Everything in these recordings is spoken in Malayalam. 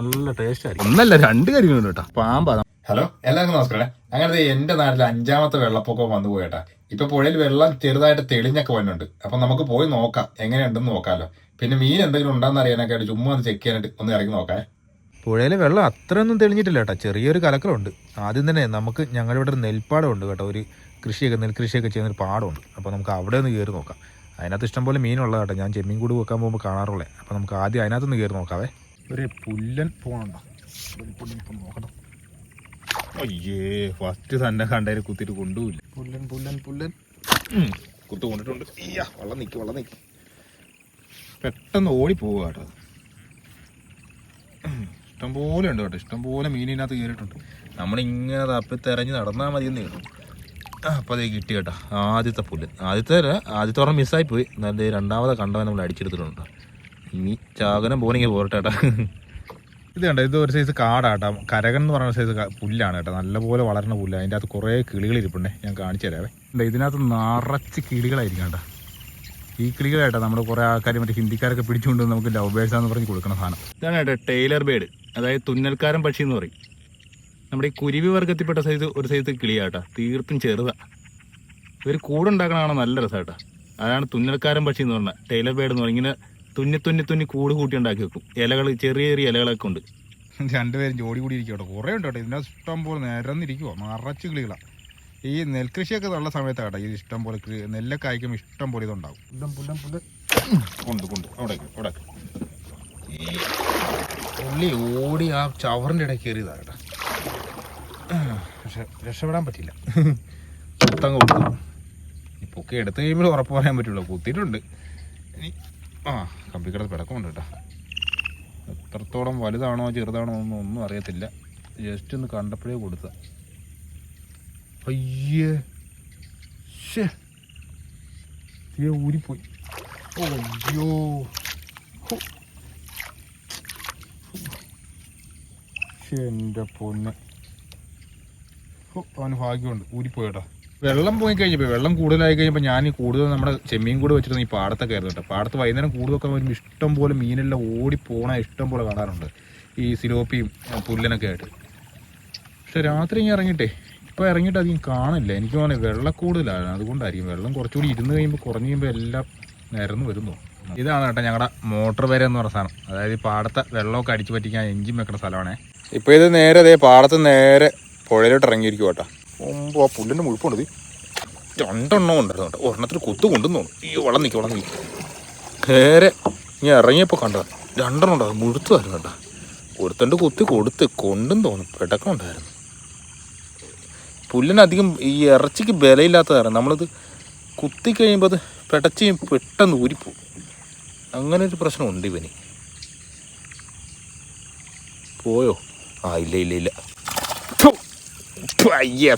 നല്ല ടേസ്റ്റ് ആയിരിക്കും. ഒന്നല്ല രണ്ട് കരിമീൻ കേട്ടോ. പാമ്പാ ഹലോ എല്ലാവർക്കും നമസ്കാരം. അങ്ങനെ എന്റെ നാട്ടിൽ അഞ്ചാമത്തെ വെള്ളപ്പൊക്കം വന്നു പോയേട്ടാ. ഇപ്പൊ പുഴയിൽ വെള്ളം ചെറുതായിട്ട് തെളിഞ്ഞൊക്കെ വന്നിട്ടുണ്ട്. അപ്പൊ നമുക്ക് പോയി നോക്കാം എങ്ങനെയുണ്ടെന്ന് നോക്കാമല്ലോ പിന്നെ മീൻ എന്തെങ്കിലും ഉണ്ടോന്ന് അറിയാനൊക്കെ ആയിട്ട് ചുമ്മാ ഒന്ന് ചെക്ക് ചെയ്യാനായിട്ട് ഒന്ന് ഇറങ്ങി നോക്കാം. പുഴയിലെ വെള്ളം അത്രയൊന്നും തെളിഞ്ഞിട്ടില്ല കേട്ടോ. ചെറിയൊരു കലക്കലുണ്ട്. ആദ്യം തന്നെ നമുക്ക് ഞങ്ങളുടെ ഇവിടെ ഒരു നെൽപ്പാടമുണ്ട് കേട്ടോ. ഒരു കൃഷിയൊക്കെ നെൽകൃഷിയൊക്കെ ചെയ്യുന്ന ഒരു പാടമുണ്ട് അപ്പോൾ നമുക്ക് അവിടെ ഒന്ന് കയറി നോക്കാം. അതിനകത്ത് ഇഷ്ടംപോലെ മീനുള്ള കേട്ടോ. ഞാൻ ചെമ്മീൻ കൂട് വെക്കാൻ പോകുമ്പോൾ കാണാറുള്ളേ. അപ്പോൾ നമുക്ക് ആദ്യം അതിനകത്തൊന്ന് കയറി നോക്കാവേ. ഒരു പുല്ലൻ പോകണ്ടോ നോക്കണം അയ്യേ ഫസ്റ്റ് തന്നെ കണ്ടതിൽ കുത്തിട്ട് കൊണ്ടുപോയില്ല. പുല്ലൻ പുല്ലൻ പുല്ലൻ. കുത്തു കൊണ്ടിട്ടുണ്ട്. അയ്യാ വള്ളം നിൽക്കി വള്ളം നിൽക്കി പെട്ടെന്ന് ഓടി പോവുക കേട്ടോ ഇഷ്ടംപോലെ ഉണ്ട് കേട്ടോ. ഇഷ്ടംപോലെ മീനിനകത്ത് കയറിയിട്ടുണ്ട് നമ്മളിങ്ങനെ തപ്പി തെരഞ്ഞ് നടന്നാൽ മതി എന്ന് ഉള്ളൂ. ആ അപ്പോൾ അതേ കിട്ടി കേട്ടോ. ആദ്യത്തെ പുല്ല്. ആദ്യത്തെ ആദ്യത്തെ ഓർമ്മ മിസ്സായി പോയി എന്നാലും രണ്ടാമത്തെ കണ്ടവൻ നമ്മൾ അടിച്ചെടുത്തിട്ടുണ്ട് ഇനി ചാകനം പോണെങ്കിൽ പോരട്ടെ കേട്ടോ. ഇത് കണ്ടോ ഇത് ഒരു സൈസ് കാടാട്ടോ. കരകൻ എന്ന് പറയുന്ന സൈസ് പുല്ലാണ് കേട്ടോ. നല്ലപോലെ വളരുന്ന പുല്ല്. അതിന്റെ അകത്ത് കുറേ കിളികൾ ഇരിപ്പുണ്ടേ. ഞാൻ കാണിച്ചു തരാവേ. അല്ല ഇതിനകത്ത് നിറച്ച് കിളികളായിരിക്കും കേട്ടോ. ഈ കിളികളായിട്ടാ നമ്മുടെ കുറേ ആൾക്കാർ മറ്റേ ഹിന്ദിക്കാരൊക്കെ പിടിച്ചുകൊണ്ട് നമുക്ക് ലവ് ബേഴ്സാന്ന് പറഞ്ഞ് കൊടുക്കുന്ന സാധനം. ഇതാണ് കേട്ടോ ടൈലർ ബേഡ് അതായത് തുന്നൽക്കാരൻ പക്ഷി എന്ന് പറയും. നമ്മുടെ ഈ കുരുവി വർഗത്തിൽപ്പെട്ട സൈസ് ഒരു സൈസ് കിളിയാട്ടോ. തീർത്തും ചെറുതാ. ഇവർ കൂടുണ്ടാക്കണതാണ് നല്ല രസമാട്ടാ അതാണ് തുന്നൽക്കാരൻ പക്ഷി എന്ന് പറഞ്ഞാൽ ടൈലർ ബേഡ് എന്ന് പറഞ്ഞാൽ ഇങ്ങനെ തുന്നി തുന്നി തുന്നി കൂട് കൂട്ടി ഉണ്ടാക്കി വെക്കും. ഇലകൾ ചെറിയ ചെറിയ ഇലകളൊക്കെ ഉണ്ട്. രണ്ടുപേരും ജോഡി കൂടി ഇരിക്കും കേട്ടോ കുറേ ഉണ്ട് കേട്ടോ. ഇതിനകത്ത് ഇഷ്ടം പോലെ നിരന്നിരിക്കുമോ നിറച്ച് കിളികളാണ് ഈ നെൽകൃഷിയൊക്കെ ഉള്ള സമയത്താണ് കേട്ടോ ഈ ഇഷ്ടം പോലെ നെല്ലൊക്കെ അയക്കുമ്പോൾ ഇഷ്ടം പോലെ ഇതുണ്ടാവും. പുല്ലം പുല്ലം പുല്ലം. കൊണ്ട് കൊണ്ട് അവിടെ അവിടെ ഈ പുള്ളി ഓടി ആ ചവറിന്റെ ഇടയിൽ കയറിയതാണ് കേട്ടോ. പക്ഷെ രക്ഷപ്പെടാൻ പറ്റില്ല. കുത്തങ്ങ് കൊടുത്തു പൊക്കി എടുത്ത് കഴിയുമ്പോൾ ഉറപ്പ് പറയാൻ പറ്റുള്ളൂ. കുത്തിയിട്ടുണ്ട്. ഇനി ആ കമ്പിക്കട പിടക്കമുണ്ട് കേട്ടോ. എത്രത്തോളം വലുതാണോ ചെറുതാണോ ഒന്നും ഒന്നും അറിയത്തില്ല. ജസ്റ്റ് ഒന്ന് കണ്ടപ്പോഴേ കൊടുത്ത. അയ്യേ. ഷേ തീരെ ഊരിപ്പോയി. അയ്യോ. എന്റെ പൊന്ന്. അവന് ഭാഗ്യമുണ്ട്. ഊരിപ്പോയി കേട്ടോ. വെള്ളം പോയി കഴിഞ്ഞപ്പോൾ വെള്ളം കൂടുതലായി കഴിഞ്ഞപ്പോൾ ഞാൻ ഈ കൂടുതൽ നമ്മുടെ ചെമ്മീൻ കൂടെ വെച്ചിരുന്ന ഈ പാടത്തൊക്കെ ആയിരുന്നു കേട്ടോ. പാടത്ത് വൈകുന്നേരം കൂടുതലൊക്കെ വരുമ്പോൾ ഇഷ്ടം പോലെ മീനെല്ലാം ഓടി പോണ ഇഷ്ടം പോലെ കാണാറുണ്ട്. ഈ സിലോപ്പിയും പുല്ലനൊക്കെ ആയിട്ട്. പക്ഷെ രാത്രി ഞാൻ ഇറങ്ങിയിട്ടേ ഇപ്പോൾ ഇറങ്ങിയിട്ട് അധികം കാണില്ല. എനിക്ക് തോന്നുന്നത് വെള്ളം കൂടുതലാണ് അതുകൊണ്ടായിരിക്കും. വെള്ളം കുറച്ചുകൂടി ഇരുന്ന് കഴിയുമ്പോൾ കുറഞ്ഞ് കഴിയുമ്പോൾ എല്ലാം നിരന്ന് വരുന്നു. ഇതാണ് കേട്ടോ ഞങ്ങളുടെ മോട്ടോർ വരെ എന്ന് പറഞ്ഞ സാധനം. അതായത് ഈ പാടത്തെ വെള്ളമൊക്കെ അടിച്ചു പറ്റിക്കാൻ എഞ്ചിൻ വെക്കുന്ന സ്ഥലമാണേ. ഇപ്പോൾ ഇത് നേരെ അതേ പാടത്ത് നേരെ പുഴയിലോട്ട് ഇറങ്ങിയിരിക്കും കേട്ടോ. മുമ്പ് ആ പുല്ലിന്റെ മുഴുപ്പുണ്ട് രണ്ടെണ്ണം ഉണ്ടായിരുന്നു കേട്ടോ ഒരെണ്ണത്തിൽ കുത്തു കൊണ്ടുവന്നു തോന്നുന്നു ഈ വളം നിൽക്കും വളം നിൽക്കും നേരെ ഞാൻ ഇറങ്ങിയപ്പോൾ കണ്ടത് രണ്ടെണ്ണം ഉണ്ടായിരുന്നു മുഴുത്തുമായിരുന്നു കേട്ടോ. ഒരുത്തണ്ട് കുത്തി കൊടുത്ത് കൊണ്ടും തോന്നും. പെടക്കം ഉണ്ടായിരുന്നു. പുല്ലിനധികം ഈ ഇറച്ചിക്ക് ബലയില്ലാത്തതായിരുന്നു നമ്മളിത് കുത്തി കഴിയുമ്പോൾ അത് പെടച്ച് പെട്ടെന്ന് ഊരിപ്പോവും. അങ്ങനെ ഒരു പ്രശ്നമുണ്ട് ഇവന്. പോയോ? ആ ഇല്ല ഇല്ല ഇല്ല. അയ്യേ.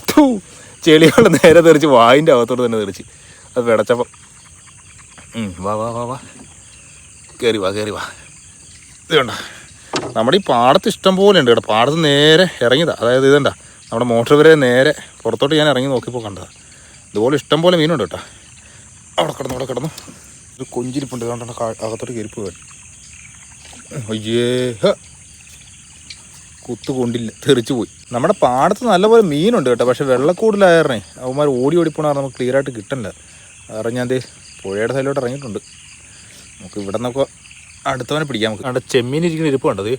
ചെളികൾ നേരെ തെറിച്ച് വായിന്റെ അകത്തോട്ട് തന്നെ തെറിച്ച്. അത് വിടച്ചപ്പം വാ വാ വാ വാ. കയറി വാ കയറി വാ. ഇത് കണ്ട? നമ്മുടെ ഈ പാടത്ത് ഇഷ്ടം പോലെ ഉണ്ട് കേട്ടോ. പാടത്ത് നേരെ ഇറങ്ങിയതാ. അതായത് ഇതണ്ട നമ്മുടെ മോട്ടർ വരെ നേരെ പുറത്തോട്ട് ഞാൻ ഇറങ്ങി നോക്കിയപ്പോൾ കണ്ടതാ. ഇതുപോലെ ഇഷ്ടം പോലെ മീനുണ്ട് കേട്ടോ. അവിടെ കിടന്നു അവിടെ കിടന്നു. ഒരു കൊഞ്ചിരിപ്പുണ്ട്. കണ്ടോ? അകത്തോട്ട് കയറി പോകാൻ അയ്യേ ഹ. കുത്തു കൊണ്ടില്ല തെറിച്ചു പോയി. നമ്മുടെ പാടത്ത് നല്ലപോലെ മീനുണ്ട് കേട്ടോ പക്ഷെ വെള്ളക്കൂടിലായിരുന്നേ. അവന്മാർ ഓടി ഓടി പോണ നമുക്ക് ക്ലിയർ ആയിട്ട് കിട്ടണില്ല. കാരണം ഞാൻ പുഴയുടെ സൈഡിലോട്ട് ഇറങ്ങിയിട്ടുണ്ട്. നമുക്ക് ഇവിടെ നിന്നൊക്കെ അടുത്തവനെ പിടിക്കാം നമുക്ക്. അവിടെ ചെമ്മീൻ ഇരിക്കുന്ന ഇരിപ്പ് കണ്ടത്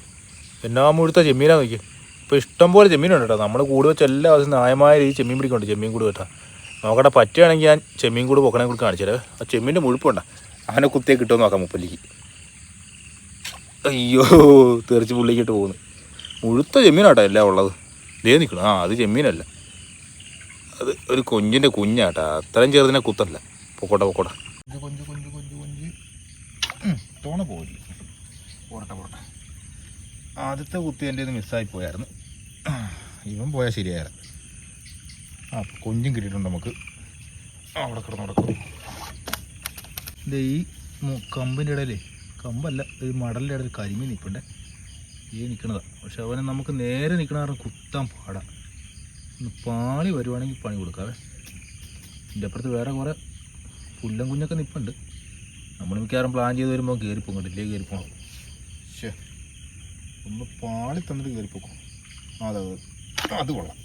എന്നാ മുഴുത്ത ചെമ്മീനാ നോക്കി ഇപ്പോൾ ഇഷ്ടം പോലെ ചെമ്മീനുണ്ട് കേട്ടോ. നമ്മൾ കൂട് വെച്ച് എല്ലാ ദിവസവും നായമായ രീതി ചെമ്മീൻ പിടിക്കുന്നുണ്ട് ചെമ്മീൻ കൂട് കേട്ടോ നോക്കട്ടെ പറ്റുകയാണെങ്കിൽ ഞാൻ ചെമ്മീൻ കൂട് പൊക്കണേ കൂടി കാണിച്ചു തരാം. ആ ചെമ്മീന്റെ മുഴുപ്പുണ്ടോ അവനെ കുത്തിയെ കിട്ടുമെന്ന് നോക്കാം മുപ്പല്ലിക്ക് അയ്യോ തെറിച്ച് പുള്ളിക്കിട്ട് പോകുന്നു. മുഴുത്ത ചെമ്മീനാട്ടോ എല്ലാം ഉള്ളത്. ദേ നിൽക്കണം ആ അത് ചെമ്മീനല്ല. അത് ഒരു കൊഞ്ചിന്റെ കുഞ്ഞാട്ടാ. അത്രയും ചെറുതിനെ കുത്തല്ല പൊക്കോട്ടെ പൊക്കോട്ടെ. തോണ പോയില്ല പോട്ടെ പോട്ടെ ആദ്യത്തെ കുത്തി എന്റെ മിസ്സായി പോയായിരുന്നു. ഇവൻ പോയാൽ ശരിയായിരുന്നു ആ കൊഞ്ചും കിട്ടിയിട്ടുണ്ട് നമുക്ക്. അവിടെ കിടന്നു അവിടെ ഇത് ഈ കമ്പിന്റെ ഇടയിലേ കമ്പല്ല ഈ മടലിന്റെ ഇടയിൽ കരിമീൻ നിൽപ്പുണ്ടേ ഈ നിൽക്കണതാണ് പക്ഷെ അവനെ നമുക്ക് നേരെ നിൽക്കണ കാരണം കുത്താൻ പാടാം. ഒന്ന് പാളി വരുവാണെങ്കിൽ പണി കൊടുക്കാവേ. എന്റെ അപ്പുറത്ത് വേറെ കുറേ പുല്ലം കുഞ്ഞൊക്കെ നിൽപ്പുണ്ട് നമ്മൾ മിക്കവാറും പ്ലാൻ ചെയ്ത് വരുമ്പോൾ കയറി കണ്ടില്ലേ? പോകണം ശ്ശേ. ഒന്ന് പാളി തന്നിട്ട് കയറിപ്പോക്കും അതെ അതെ. കൊള്ളാം.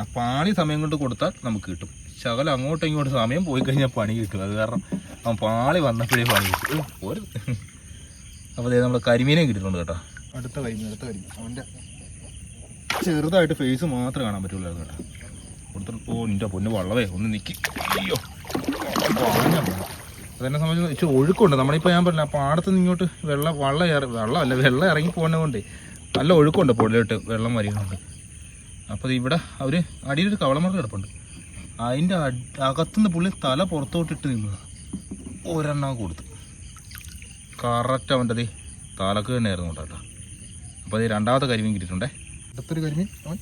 ആ പാളി സമയം കൊണ്ട് കൊടുത്താൽ നമുക്ക് കിട്ടും. ശകലം അങ്ങോട്ടും ഇങ്ങോട്ടും സമയം പോയി കഴിഞ്ഞാൽ പണി കിട്ടും. അത് കാരണം അവൻ പാളി വന്നപ്പോഴേ പണി കിട്ടും. പോരുത് അപ്പോൾ നമ്മൾ കരിമീനെ കിട്ടിയിട്ടുണ്ട് കേട്ടോ. അടുത്ത കരിമീൻ അടുത്ത കരിമീൻ അവന്റെ ചെറുതായിട്ട് ഫേസ് മാത്രമേ കാണാൻ പറ്റുള്ളൂ കേട്ടോ. കൊടുത്തിട്ട് ഓ നിന്റെ പൊന്ന് വള്ളവേ ഒന്ന് നിൽക്കി അയ്യോ. അതെന്നെ സംബന്ധിച്ച് ഇച്ചിരി ഒഴുക്കുണ്ട്. നമ്മളിപ്പോൾ ഞാൻ പറഞ്ഞില്ല പാടത്ത് നിന്ന് ഇങ്ങോട്ട് വെള്ളം വള്ളം ഇറ വെള്ളമല്ല വെള്ളം ഇറങ്ങി പോകുന്നത് കൊണ്ട് നല്ല ഒഴുക്കുണ്ട് പൊള്ളിയിട്ട് വെള്ളം വരികയുണ്ട് അപ്പോൾ ഇവിടെ അവർ അടിയിലൊരു കവളമറ കിടപ്പുണ്ട്. അതിന്റെ അകത്തുനിന്ന് പുള്ളി തല പുറത്തോട്ടിട്ട് നിന്നത് ഒരെണ്ണം കൊടുത്തു. കറക്റ്റ് അവന്റെ തലക്ക് തന്നെയായിരുന്നു കേട്ടോ. അപ്പോൾ അത് രണ്ടാമത്തെ കരിമീൻ കിട്ടിയിട്ടുണ്ടേ. അടുത്തൊരു കരിമീൻ അവൻ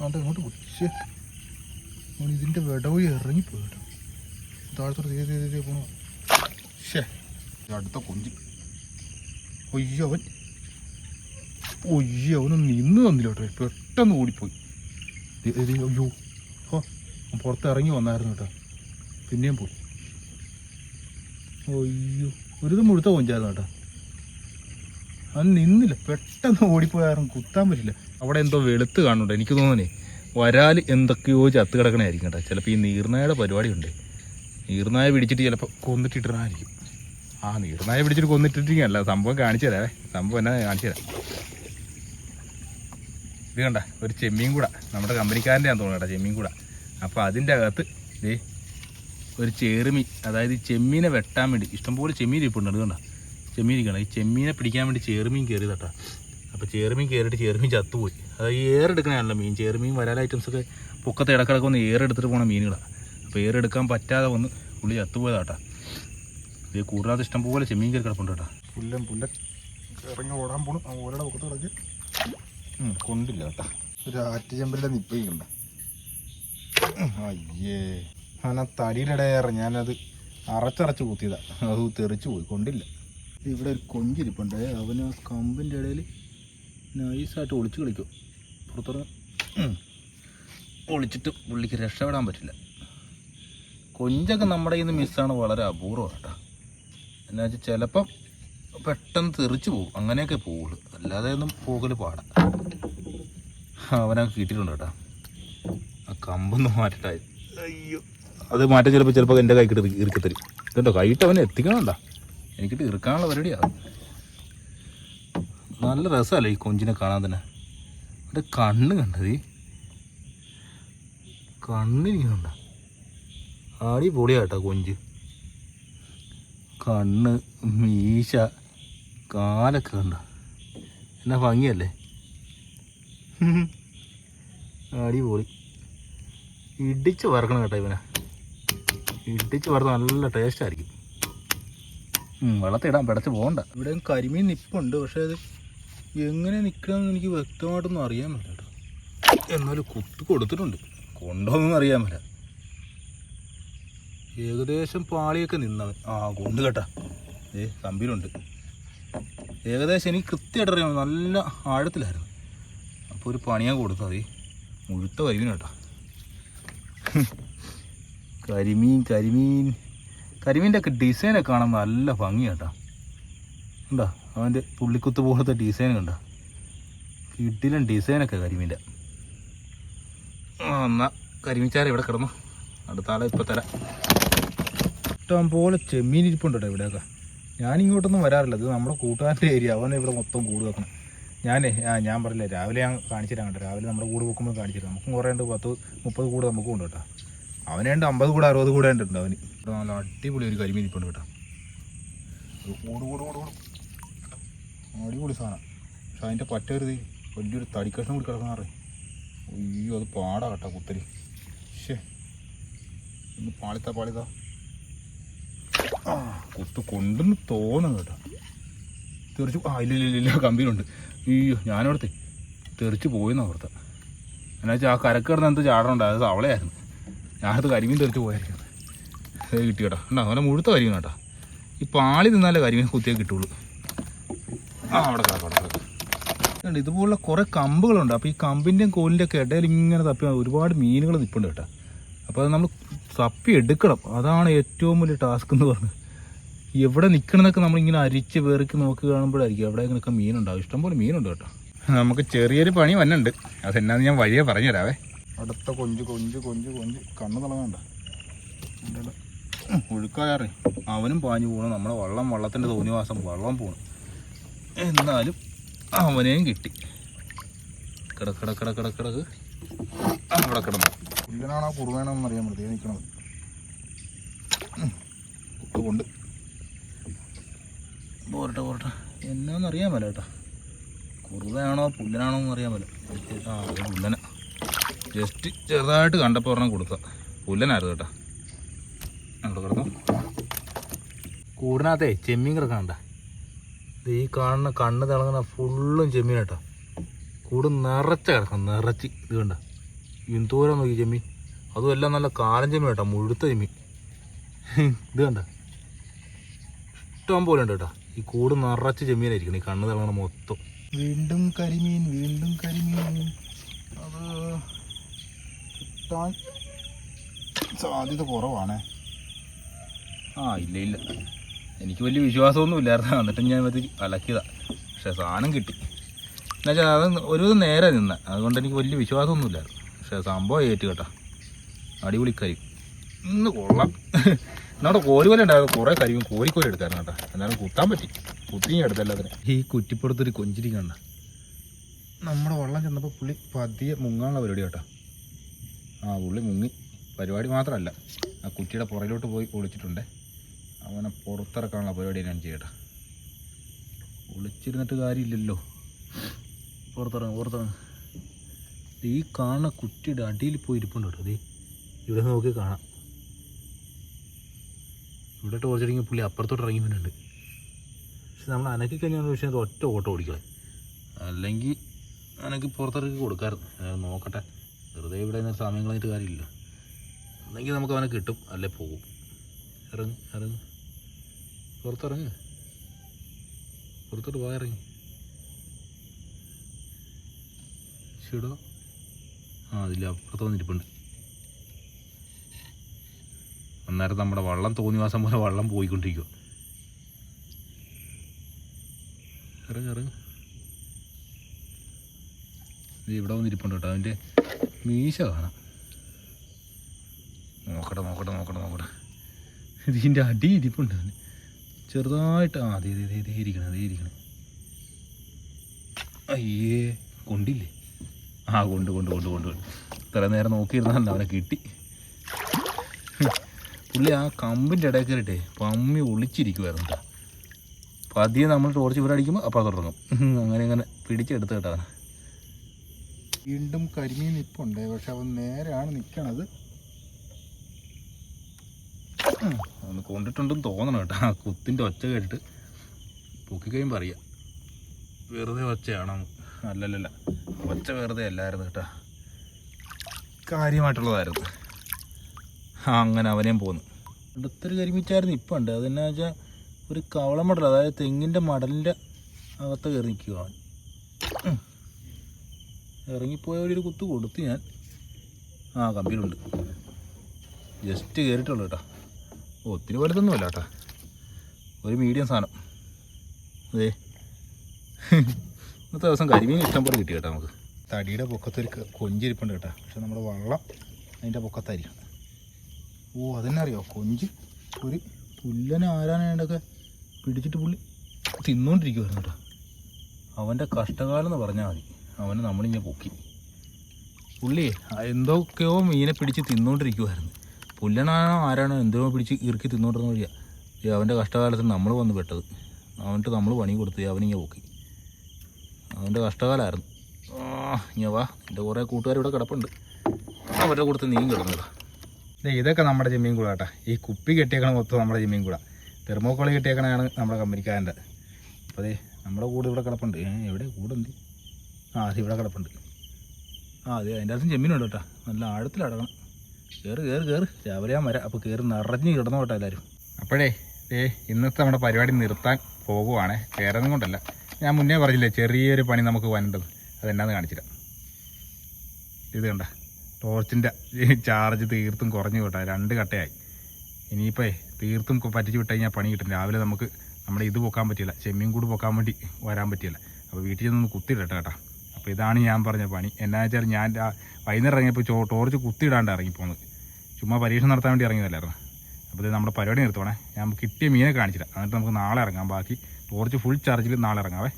അവന്റെ ഇങ്ങോട്ട് ശ്ശേ. അവൻ ഇതിന്റെ വിടവ് ഇറങ്ങി പോയിട്ടു താഴത്തോട്ട് തീരെ തീരെ തീരെ പോണു? ഷേ അടുത്ത കൊഞ്ചി. ഒയ്യോ അവൻ. ഒയ്യോ അവന് നിന്ന് തന്നില്ല കേട്ടോ. പെട്ടെന്ന് ഓടിപ്പോയി. അയ്യോ. ഓ അവൻ പുറത്ത് ഇറങ്ങി വന്നായിരുന്നു കേട്ടോ. പിന്നെയും പോയി. ഒയ്യോ ഒരു ഇത് മുഴുത്ത കൊഞ്ചായിരുന്നു കേട്ടോ. അവൻ നിന്നില്ല. പെട്ടെന്ന് ഓടിപ്പോയാറും കുത്താൻ പറ്റില്ല. അവിടെ എന്തോ വെളുത്ത് കാണുന്നുണ്ട്. എനിക്ക് തോന്നുന്നേ വരാൽ എന്തൊക്കെയോ ചത്ത് കിടക്കണായിരിക്കും കേട്ടോ. ചിലപ്പോൾ ഈ നീർനായുടെ പരിപാടിയുണ്ട്. നീർനായ പിടിച്ചിട്ട് ചിലപ്പോൾ കൊന്നിട്ടിട്ടായിരിക്കും ആ നീർനായ പിടിച്ചിട്ട് കൊന്നിട്ടിരിക്കുകയല്ല സംഭവം കാണിച്ചു തരാവേ സംഭവം എന്നാ കാണിച്ചു തരാം. ഇത് കണ്ട ഒരു ചെമ്മീൻ കൂട. നമ്മുടെ കമ്പനിക്കാരന്റെ ആണെന്ന് ചെമ്മീൻ കൂട. അപ്പോൾ അതിന്റെ അകത്ത് ദേ ഒരു ചേറുമീൻ അതായത് ചെമ്മീനെ വെട്ടാൻ വേണ്ടി ഇഷ്ടംപോലെ ചെമ്മീൻ ഇരിപ്പുണ്ട്. അത് കണ്ട. ചെമ്മീൻ ഇരിക്കണം ഈ ചെമ്മീനെ പിടിക്കാൻ വേണ്ടി ചേർമീൻ കയറി തട്ടാ അപ്പോൾ ചേർമീൻ കയറിയിട്ട് ചേർമീൻ ചത്തുപോയി. അത് ഈ ഏറെടുക്കണതാണല്ലോ മീൻ. ചേർമീൻ വരാൽ ഐറ്റംസ് ഒക്കെ പൊക്കത്ത് ഇടക്കിടക്ക് ഒന്ന് ഏറെടുത്തിട്ട് പോണ മീനുകളാണ് അപ്പോൾ ഏറെടുക്കാൻ പറ്റാതെ വന്ന് പുള്ളി ചത്തുപോയതാട്ടാ. ഇത് കൂടാതെ ഇഷ്ടംപോലെ ചെമ്മീൻ കയറി കിടപ്പുണ്ട് കേട്ടോ പുല്ലം പുല്ലൻ ഇറങ്ങി ഓടാൻ പോണു. ആ ഓലയുടെ പൊക്കത്ത് ഉം, കൊണ്ടില്ല കേട്ടാ ഒരു ആറ്റുചെമ്പലിന്റെ നിപ്പയുണ്ട് അയ്യേ. ആ തടിയിലിടയേറെ. ഞാനത് അറച്ചറച്ച് കുത്തിയതാ. അത് തെറിച്ചു പോയി. കൊണ്ടില്ല. ഇവിടെ ഒരു കൊഞ്ചിരിപ്പുണ്ട്. അവന് ആ കമ്പിന്റെ ഇടയിൽ നൈസായിട്ട് ഒളിച്ച് കളിക്കും. പുറത്തുനിന്ന് ഒളിച്ചിട്ട് പുള്ളിക്ക് രക്ഷപ്പെടാൻ പറ്റില്ല. കൊഞ്ചൊക്കെ നമ്മുടെ നിന്ന് മിസ്സാണ് വളരെ അപൂർവം കേട്ടോ എന്നാ വെച്ചാൽ ചിലപ്പം പെട്ടെന്ന് തെറിച്ച് പോകും. അങ്ങനെയൊക്കെ പോവുള്ളൂ. അല്ലാതെ ഒന്നും പോകൽ പാടാം. അവനൊക്കെ കിട്ടിയിട്ടുണ്ട് കേട്ടോ. ആ കമ്പൊന്ന് മാറ്റിട്ടായി അയ്യോ. അത് മാറ്റാൻ ചിലപ്പോൾ ചിലപ്പോൾ എന്റെ കൈക്കിട്ട് ഇറുക്കി തരും. ഇതുണ്ടോ കൈയിട്ട് അവനെ എത്തിക്കണണ്ട? എനിക്കിട്ട് തീർക്കാനുള്ള പരിപാടിയാണ് നല്ല രസമല്ലേ ഈ കൊഞ്ചിനെ കാണാൻ തന്നെ. എന്റെ കണ്ണ് കണ്ടത്. കണ്ണിരിക്കുന്നുണ്ട ആടി പൊളിയാട്ടോ കൊഞ്ച്. കണ്ണ് മീശ കാലൊക്കെ കണ്ട. എന്നാ ഭംഗിയല്ലേ? അടിപൊളി. ഇടിച്ച് വറക്കണം കേട്ടോ ഇവനെ. ഇടിച്ച് വറുത്ത നല്ല ടേസ്റ്റ് വെള്ളത്തിടാൻ പിടച്ച് പോകണ്ട. ഇവിടെ കരിമീൻ നിപ്പുണ്ട് പക്ഷെ അത് എങ്ങനെ നിൽക്കണമെന്ന് എനിക്ക് വ്യക്തമായിട്ടൊന്നും അറിയാൻ പറ്റില്ല കേട്ടോ. എന്നാലും കുത്തി കൊടുത്തിട്ടുണ്ട്. കൊണ്ടോന്നും അറിയാൻ പറ്റില്ല ഏകദേശം പാളിയൊക്കെ നിന്നവൻ. ആ കൊണ്ട് കേട്ടാ. ഏ കമ്പിയിലുണ്ട്. ഏകദേശം എനിക്ക് കൃത്യമായിട്ട് അറിയാം നല്ല ആഴത്തിലായിരുന്നു. അപ്പോൾ ഒരു പണിയാൻ കൊടുത്താൽ മതി മുഴുത്ത കരിമീൻ കേട്ടാ. കരിമീൻ കരിമീൻ. കരിമീന്റെ ഒക്കെ ഡിസൈനൊക്കെ കാണാൻ നല്ല ഭംഗി കേട്ടോ ഉണ്ടോ അവന്റെ പുള്ളിക്കുത്ത് പോലത്തെ ഡിസൈൻ കണ്ട? കിട്ടിലും ഡിസൈനൊക്കെ കരിമീന്റെ. എന്നാ കരിമീച്ചാര ഇവിടെ കിടന്നു. അടുത്ത ആളെ ഇപ്പം തരാം. ഇഷ്ടം പോലെ ചെമ്മീൻ ഇരിപ്പുണ്ട് കേട്ടോ ഇവിടെയൊക്കെ ഞാനിങ്ങോട്ടൊന്നും വരാറില്ല. ഇത് നമ്മുടെ കൂട്ടുകാരന്റെ ഏരിയ അവനെ ഇവിടെ മൊത്തം കൂട് വെക്കണം. ഞാനേ ഞാൻ പറഞ്ഞില്ല രാവിലെ ഞാൻ കാണിച്ചിട്ടാണ് കേട്ടോ. രാവിലെ നമ്മുടെ കൂട് വെക്കുമ്പോൾ കാണിച്ചു തരാം നമുക്കും കുറേ ഉണ്ട് പത്ത് മുപ്പത് കൂട് നമുക്കും ഉണ്ട് കേട്ടോ. അവനുണ്ട് അമ്പത് കൂടെ അറുപത് കൂടെ ഉണ്ട് നല്ല അടിപൊളി ഒരു കരിമീൻ ഇപ്പം കേട്ടോ. അടിപൊളി സാധനം. പക്ഷെ അതിന്റെ പറ്റരുത് വലിയൊരു തടിക്കഷ്ണം കൂടി കിടക്കണാറേ അയ്യോ അത് പാടാ കേട്ടോ കുത്തരി ശേ ഒന്ന് പാളിത്താ പാളിത്താ. കുത്ത് കൊണ്ടെന്ന് തോന്നുന്നു കേട്ടോ. തെറിച്ച് ആ ഇല്ല ഇല്ല ഇല്ല കമ്പിയിലുണ്ട്. അയ്യോ ഞാനവിടുത്തെ തെറിച്ച് പോയെന്നാണ് എന്നാ വെച്ചാൽ ആ കരക്ക് കിടന്ന് എന്ത് ചാടണുണ്ട്. അത് അവളെയായിരുന്നു. ഞാനത് കരിമീൻ തെറിച്ച് പോയായിരിക്കും. അത് കിട്ടി കേട്ടോ എന്നാ അവനെ മുഴുത്ത കരിമീൻ കേട്ടോ ഈ പാളി നിന്നാലേ കരിമീൻ കുത്തിയേ കിട്ടുള്ളൂ. ആ അവിടെ കിടക്കാം അവിടെ ഇതുപോലുള്ള കുറേ കമ്പുകളുണ്ട്. അപ്പോൾ ഈ കമ്പിന്റെയും കോലിന്റെ ഒക്കെ ഇടയിൽ ഇങ്ങനെ തപ്പി ഒരുപാട് മീനുകൾ നിൽപ്പുണ്ട് കേട്ടോ. അപ്പോൾ അത് നമ്മൾ തപ്പി എടുക്കണം. അതാണ് ഏറ്റവും വലിയ ടാസ്ക് എന്ന് പറഞ്ഞത് എവിടെ നിൽക്കണമെന്നൊക്കെ നമ്മളിങ്ങനെ അരിച്ച് വേറിക്ക് നോക്കി കാണുമ്പോഴായിരിക്കും എവിടെ ഇങ്ങനെയൊക്കെ മീനുണ്ടാവും. ഇഷ്ടംപോലെ മീനുണ്ട് കേട്ടോ. നമുക്ക് ചെറിയൊരു പണി വന്നുണ്ട് അതെന്നാന്ന് ഞാൻ വഴിയെ പറഞ്ഞു തരാവേ അടുത്ത കൊഞ്ച് കൊഞ്ച് കൊഞ്ച് കൊഞ്ച്. കണ്ണ് തിളങ്ങണ്ട. ഒഴുക്കാറേ അവനും പാഞ്ഞു പോണു. നമ്മളെ വള്ളം വള്ളത്തിന്റെ തോന്നിവാസം വള്ളം പോണു. എന്നാലും അവനെയും കിട്ടി. കിടക്കിടക്കിടക്കിടക്കിടക്ക് അവിടെ കിടന്നു. പുല്ലനാണോ കുറുവേണോ എന്നറിയാൻ പറ്റിയ നിൽക്കണത് കൊണ്ട്. പോരട്ടെ പോരട്ടെ. എന്നാന്നറിയാൻ പറ്റാ കേട്ടോ. കുറുവയാണോ പുല്ലനാണോ എന്നറിയാൻ പല ആ പുല്ലന. ജസ്റ്റ് ചെറുതായിട്ട് കണ്ടപ്പോൾ ഒരെണ്ണം കൊടുക്കുക പുല്ലനായിരുന്നു കേട്ടോ. അവിടെ കിടന്നു? കൂടിനകത്തെ ചെമ്മീൻ കിടക്കണ്ട ഇത് ഈ കാണുന്ന കണ്ണ് തിളങ്ങുന്ന ഫുള്ളും ചെമ്മീൻ കേട്ടോ. കൂട് നിറച്ച കിടക്കണം നിറച്ച്. ഇത് കണ്ട. എന്തോരം നോക്കി ചെമ്മീൻ. അതും എല്ലാം നല്ല കാലം ചെമ്മീൻ കേട്ടോ മുഴുത്ത ചെമ്മീൻ. ഇത് കണ്ട. ഇഷ്ടം പോലെ ഉണ്ട് കേട്ടോ. ഈ കൂട് നിറച്ച് ചെമ്മീനായിരിക്കണം ഈ കണ്ണ് തിളങ്ങണ മൊത്തം. വീണ്ടും കരിമീൻ വീണ്ടും കരിമീൻ. അത് കിട്ടാൻ. സാധ്യത കുറവാണേ. ആ ഇല്ല ഇല്ല. എനിക്ക് വലിയ വിശ്വാസമൊന്നും ഇല്ലായിരുന്നു. എന്നിട്ട് ഞാൻ ഇത് അലക്കിയതാ. പക്ഷെ സാധനം കിട്ടി. എന്നുവെച്ചാൽ അത് ഒരു നേരെ നിന്ന. അതുകൊണ്ട് എനിക്ക് വലിയ വിശ്വാസമൊന്നും ഇല്ലായിരുന്നു. പക്ഷെ സംഭവം ഏറ്റു കേട്ടാ അടിപൊളി കരി. ഇന്ന് കൊള്ളാം. നമ്മുടെ കോരി പോലെ ഉണ്ടായിരുന്നു. കുറേ കരിയും കോരിക്കോരി എടുത്തായിരുന്നു കേട്ടോ. എന്നാലും കുത്താൻ പറ്റി. കുത്തിയും എടുത്തല്ല അതിന്. ഈ കുറ്റിപ്പുറത്തൊരു കൊഞ്ചിരി കണ്ട. നമ്മുടെ വള്ളം ചെന്നപ്പോൾ പുള്ളി പതിയെ മുങ്ങാനുള്ള പരിപാടി കേട്ടോ. ആ പുള്ളി മുങ്ങി. പരിപാടി മാത്രമല്ല. ആ കുറ്റിയുടെ പുറയിലോട്ട് പോയി ഒളിച്ചിട്ടുണ്ട് അവനെ പുറത്തിറക്കാനുള്ള പരിപാടി ഞാൻ ചെയ്യട്ടെ. ഒളിച്ചിരുന്നിട്ട് കാര്യമില്ലല്ലോ. പുറത്തിറങ്ങും പുറത്തിറങ്ങും. ഈ കാണുന്ന കുറ്റിയുടെ അടിയിൽ പോയി ഇരിപ്പുണ്ട് കേട്ടോ. ദേ ഇവിടെ നോക്കി കാണാം. ഇവിടെ ടോർച്ചടിങ്ങി പുള്ളി അപ്പുറത്തോട്ട് ഇറങ്ങി വരുന്നുണ്ട് പക്ഷെ നമ്മൾ അനക്കി കഴിഞ്ഞാൽ പക്ഷേ അത് ഒറ്റ ഓട്ടം ഓടിക്കളെ. അല്ലെങ്കിൽ അനക്ക് പുറത്തിറക്കി കൊടുക്കാറുണ്ട് ഞാൻ നോക്കട്ടെ. വെറുതെ ഇവിടെ നിന്ന് സമയം കളഞ്ഞിട്ട് കാര്യമില്ല. എന്നെങ്കിൽ നമുക്ക് അവനെ കിട്ടും അല്ലെ പോകും ഇറങ്ങ് ഇറങ്ങ്. പുറത്തിറങ്ങ്. പുറത്തോട്ട് പോയിറങ്ങി ശരിടോ ആ അതില്ല. അപ്പുറത്ത് വന്നിരിപ്പുണ്ട്. അന്നേരം നമ്മുടെ വള്ളം തോന്നിവാസം പോലെ വള്ളം പോയിക്കൊണ്ടിരിക്കുക ഇറങ്ങ് ഇറങ്ങ്. ഇവിടെ വന്നിരിപ്പുണ്ട് കേട്ടോ. അതിന്റെ മീശ കാണാം. നോക്കട്ടെ നോക്കട്ടെ നോക്കട്ടെ നോക്കട്ടെ ഇതിന്റെ അടി ഇരിപ്പുണ്ട് ചെറുതായിട്ട് ആ അതെ അതെ അതെ ഇരിക്കണം അതേ ഇരിക്കണം. അയ്യേ കൊണ്ടില്ലേ? ആ കൊണ്ട് കൊണ്ട് കൊണ്ട് കൊണ്ട് കൊണ്ട്. ഇത്ര നേരം നോക്കിയിരുന്നല്ല അവനെ കിട്ടി. പുള്ളി ആ കമ്പിന്റെ ഇടയിൽ കയറിട്ടെ പമ്മി ഒളിച്ചിരിക്കുമായിരുന്നു കേട്ടോ. പതിയെ നമ്മൾ ടോർച്ച് ഇവിടെ അടിക്കുമ്പോൾ അപ്പോൾ തുടങ്ങും അങ്ങനെ അങ്ങനെ പിടിച്ചെടുത്ത് കേട്ടോ വീണ്ടും കരിമീൻ നിപ്പുണ്ട്. പക്ഷെ അവൻ നേരെയാണ് നിൽക്കണത് ഒന്ന് കൊണ്ടിട്ടുണ്ടെന്ന് തോന്നണം കേട്ടോ. ആ കുത്തിന്റെ ഒച്ച കേട്ടിട്ട് പൊക്കി കഴിയുമ്പോൾ അറിയാം. വെറുതെ ഒച്ചയാണോ? അല്ലല്ലല്ല. ഒച്ച വെറുതെ അല്ലായിരുന്നു കേട്ടോ. കാര്യമായിട്ടുള്ളതായിരുന്നു. ആ അങ്ങനെ അവനെയും പോന്നു. അടുത്തൊരു കരിമിച്ചായിരുന്നു ഇപ്പം ഉണ്ട് അതെന്നാ വെച്ചാൽ ഒരു കവളമടൽ അതായത് തെങ്ങിന്റെ മടലിന്റെ അകത്ത് കയറി നിൽക്കുക ഇറങ്ങിപ്പോയ ഒരു കുത്ത് കൊടുത്ത് ഞാൻ ആ കമ്പിയിലുണ്ട്. ജസ്റ്റ് കയറിയിട്ടുള്ളൂ കേട്ടോ. ഒത്തിരി വലുതൊന്നുമല്ല കേട്ടോ. ഒരു മീഡിയം സാധനം. അതേ ഇന്നത്തെ ദിവസം കരിമീൻ ഇഷ്ടം പോലെ കിട്ടി കേട്ടോ നമുക്ക്. തടിയുടെ പൊക്കത്തൊരു കൊഞ്ചിരിപ്പുണ്ട് കേട്ടോ. പക്ഷെ നമ്മുടെ വള്ളം അതിന്റെ പൊക്കത്തായിരിക്കും. ഓ അതന്നെ അറിയോ കൊഞ്ച് ഒരു പുല്ലനെ ആരാനൊക്കെ പിടിച്ചിട്ട് പുള്ളി തിന്നുകൊണ്ടിരിക്കുമായിരുന്നു കേട്ടോ. അവന്റെ കഷ്ടകാലം എന്ന് പറഞ്ഞാൽ മതി. അവനെ നമ്മളിങ്ങനെ പൊക്കി. പുള്ളി എന്തൊക്കെയോ മീനെ പിടിച്ച് തിന്നുകൊണ്ടിരിക്കുമായിരുന്നു പുല്ലനാണോ ആരാണോ എന്തോ പിടിച്ച് ഇറുക്കി തിന്നുകൊണ്ടിരുന്ന വഴിയാ. ഈ അവന്റെ കഷ്ടകാലത്ത് നമ്മൾ വന്ന് പെട്ടത്. അവന്റെ നമ്മൾ പണി കൊടുത്ത് അവനിങ്ങനെ പൊക്കി. അവന്റെ കഷ്ടകാലമായിരുന്നു ഇങ്ങനെ വാ. എന്റെ കുറേ കൂട്ടുകാർ ഇവിടെ കിടപ്പുണ്ട്. അവരുടെ കൊടുത്ത് നീയും കിടന്നതാ ഇതൊക്കെ നമ്മുടെ ചെമ്മീൻ കൂടാ കേട്ടോ. ഈ കുപ്പി കെട്ടിയേക്കണ മൊത്തം നമ്മുടെ ചെമ്മീൻ കൂടാ. തെർമോക്കോളി കെട്ടിയേക്കണയാണ് നമ്മുടെ കമ്പനിക്കാരന്റെ. അപ്പോൾ അതെ നമ്മുടെ കൂടെ ഇവിടെ കിടപ്പുണ്ട്. എവിടെ? കൂടുണ്ട് ആ ഇവിടെ കിടപ്പുണ്ട്. ആ അതെ അതിന്റെ അകത്തും ചെമ്മീനുണ്ട് കേട്ടോ. നല്ല ആഴത്തിൽ അടങ്ങണം കയറി കയറി കയറി രാവിലെ ഞാൻ വരാം അപ്പോൾ കയറി നിറഞ്ഞ് കിടന്നു കേട്ടോ എല്ലാവരും അപ്പോഴേ ഏ ഇന്നത്തെ നമ്മുടെ പരിപാടി നിർത്താൻ പോകുവാണ്. കയറുന്നതും കൊണ്ടല്ല. ഞാൻ മുന്നേ പറഞ്ഞില്ലേ ചെറിയൊരു പണി നമുക്ക് വരേണ്ടത്. അതെന്നാന്ന് കാണിച്ചിരാം. ഇത് കണ്ട ടോർച്ചിന്റെ ചാർജ് തീർത്തും കുറഞ്ഞു കേട്ടോ. രണ്ട് കട്ടയായി. ഇനിയിപ്പോൾ തീർത്തും പറ്റിച്ച് വിട്ട് കഴിഞ്ഞാൽ പണി കിട്ടും രാവിലെ നമുക്ക് നമ്മുടെ ഇത് പൊക്കാൻ പറ്റില്ല. ചെമ്മീൻ കൂട് പൊക്കാൻ വേണ്ടി വരാൻ പറ്റില്ല. അപ്പോൾ വീട്ടിൽ ചെന്നൊന്ന് കുത്തിയിടട്ടെ കേട്ടോ. അപ്പോൾ ഇതാണ് ഞാൻ പറഞ്ഞ പണി. എന്നാ വെച്ചാൽ ഞാൻ വൈകുന്നേരം ഇറങ്ങിയപ്പോൾ ടോർച്ച് കുത്തിയിടാണ്ട് ഇറങ്ങിപ്പോന്നത് ചുമ്മാ പരീക്ഷ നടത്താൻ വേണ്ടി ഇറങ്ങിയതല്ലായിരുന്നു? അപ്പോൾ ഇത് നമ്മുടെ പരിപാടി നിർത്തുവാണേ. ഞാൻ കിട്ടിയ മീനെ കാണിച്ചില്ല എന്നിട്ട് നമുക്ക് നാളെ ഇറങ്ങാം. ബാക്കി ടോർച്ച് ഫുൾ ചാർജിൽ നാളെ ഇറങ്ങാവേ.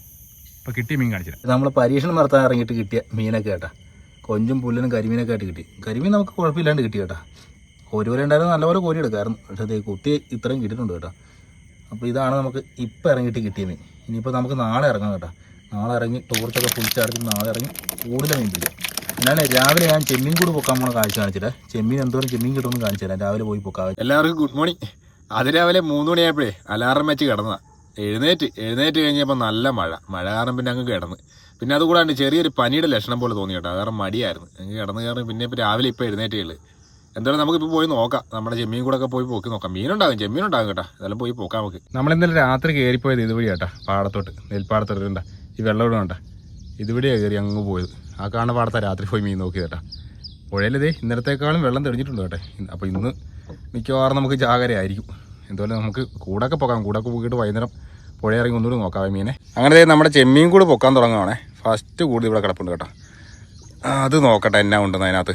ഇപ്പോൾ കിട്ടിയ മീൻ കാണിച്ചില്ല നമ്മൾ പരീക്ഷണം നടത്താൻ ഇറങ്ങിയിട്ട് കിട്ടിയ മീനൊക്കെ കേട്ടാ. കൊഞ്ചും പുല്ലിനും കരിമീനൊക്കെ ആയിട്ട് കിട്ടി. കരിമീൻ നമുക്ക് കുഴപ്പമില്ലാണ്ട് കിട്ടി കേട്ടാ. കോരി ഉണ്ടായിരുന്നു നല്ലപോലെ കോരി എടുക്കായിരുന്നു. പക്ഷേ കുത്തി ഇത്രയും കിട്ടിയിട്ടുണ്ട് കേട്ടോ. അപ്പോൾ ഇതാണ് നമുക്ക് ഇപ്പം ഇറങ്ങിയിട്ട് കിട്ടിയ മീൻ. ഇനിയിപ്പോൾ നമുക്ക് നാളെ ഇറങ്ങാം കേട്ടോ. നാളെ ഇറങ്ങി ടോർച്ചൊക്കെ ഫുൾ ചാർജ് നാളെ ഇറങ്ങി കൂടുതൽ മീൻ പിടിക്കാം ഞാൻ രാവിലെ ഞാൻ ചെമ്മീൻ കൂടി പൊക്കാൻ പോണ കാഴ്ച കാണിച്ചിട്ട് ചെമ്മീൻ എന്തോരം ചെമ്മീൻ കിട്ടുമെന്ന് കാണിച്ചു തരാം. രാവിലെ പോയി പൊക്കാം എല്ലാവർക്കും ഗുഡ് മോർണിംഗ് അതിരാവിലെ മൂന്ന് മണിയായപ്പോഴേ അലാറം വെച്ച് കിടന്നതാ. എഴുന്നേറ്റ് എഴുന്നേറ്റ് കഴിഞ്ഞപ്പോൾ നല്ല മഴ. മഴ കാരണം പിന്നെ അങ്ങ് കിടന്ന്. പിന്നെ അതുകൂടാണ്ട് ചെറിയൊരു പനിയുടെ ലക്ഷണം പോലെ തോന്നി കേട്ടോ. കാരണം മടിയായിരുന്നു. അങ്ങ് കിടന്ന് കയറി പിന്നെ ഇപ്പോൾ രാവിലെ ഇപ്പോൾ എഴുന്നേറ്റേ ഉള്ളൂ. എന്തായാലും നമുക്കിപ്പോൾ പോയി നോക്കാം. നമ്മുടെ ചെമ്മീൻ കൂടെ ഒക്കെ പോയി പോക്കി നോക്കാം. മീനുണ്ടാകും ചെമ്മീനുണ്ടാകും കേട്ടോ. അതെല്ലാം പോയി പോക്കാം നമുക്ക്. നമ്മൾ ഇന്നലെ രാത്രി കയറിപ്പോയത് ഇതുവഴി കേട്ടോ. പാടത്തോട്ട് നെൽപ്പാടത്തോട്ട്. കണ്ട ഈ വെള്ളം ഇവിടെ വേണ്ട ഇതിവിടെയാണ് കയറി അങ്ങ് പോയത്. ആ കാണുന്ന പാടത്താ രാത്രി പോയി മീൻ നോക്കി കേട്ടാ. പുഴയിലതേ ഇന്നലത്തേക്കാളും വെള്ളം തെളിഞ്ഞിട്ടുണ്ട് കേട്ടെ. അപ്പോൾ ഇന്ന് മിക്കവാറും നമുക്ക് ജാഗ്രതയായിരിക്കും എന്തുപോലെ നമുക്ക് കൂടൊക്കെ പോകാം കൂടൊക്കെ പോയിട്ട് വൈകുന്നേരം പുഴ ഇറങ്ങി ഒന്നുകൂടി നോക്കാം മീനെ. അങ്ങനെ നമ്മുടെ ചെമ്മീൻ കൂട് പൊക്കാൻ തുടങ്ങുകയാണെ ഫസ്റ്റ് കൂടുതൽ ഇവിടെ കിടപ്പുണ്ട് കേട്ടോ. അത് നോക്കട്ടെ എന്നാ ഉണ്ടെന്ന് അതിനകത്ത്.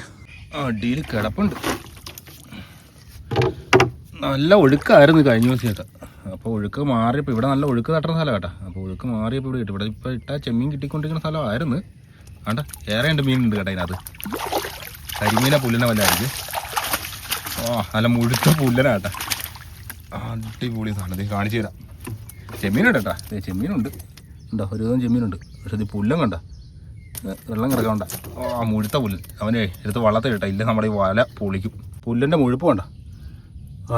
അടിയിൽ കിടപ്പുണ്ട്. നല്ല ഒഴുക്കായിരുന്നു കഴിഞ്ഞ ദിവസം കേട്ടോ. അപ്പോൾ ഒഴുക്ക് മാറിയപ്പോൾ ഇവിടെ നല്ല ഒഴുക്ക് തട്ടുന്ന സ്ഥലം കേട്ടോ അപ്പോൾ ഒഴുക്ക് മാറിയപ്പോൾ ഇവിടെ കിട്ടും ഇവിടെ ഇപ്പോൾ ഇട്ടാൽ ചെമ്മീൻ കിട്ടിക്കൊണ്ടിരിക്കുന്ന സ്ഥലമായിരുന്നു. ആണ്ട ഏറെ ഉണ്ട് മീനുണ്ട് കേട്ടോ അതിനകത്ത്. കരിമീനെ പുല്ലിനെ വല്ലായിരിക്കും ഓ നല്ല മുഴുത്ത പുല്ലനാ കേട്ടോ അടിപൊളി സാധനം. ഇത് കാണിച്ചു തരാം. ചെമ്മീനുണ്ട് കേട്ടോ. ചെമ്മീനുണ്ട്. ഉണ്ടോ? ഒരു വിധം ചെമ്മീനുണ്ട്. പക്ഷെ ഇത് പുല്ലം കണ്ട. വെള്ളം കിടക്കണ്ട ആ മുഴുത്ത പുല്ല്. അവനെ എടുത്ത് വള്ളത്തിൽ കേട്ടോ ഇല്ല നമ്മുടെ ഈ വല പൊളിക്കും. പുല്ലിന്റെ മുഴുപ്പ് കണ്ട.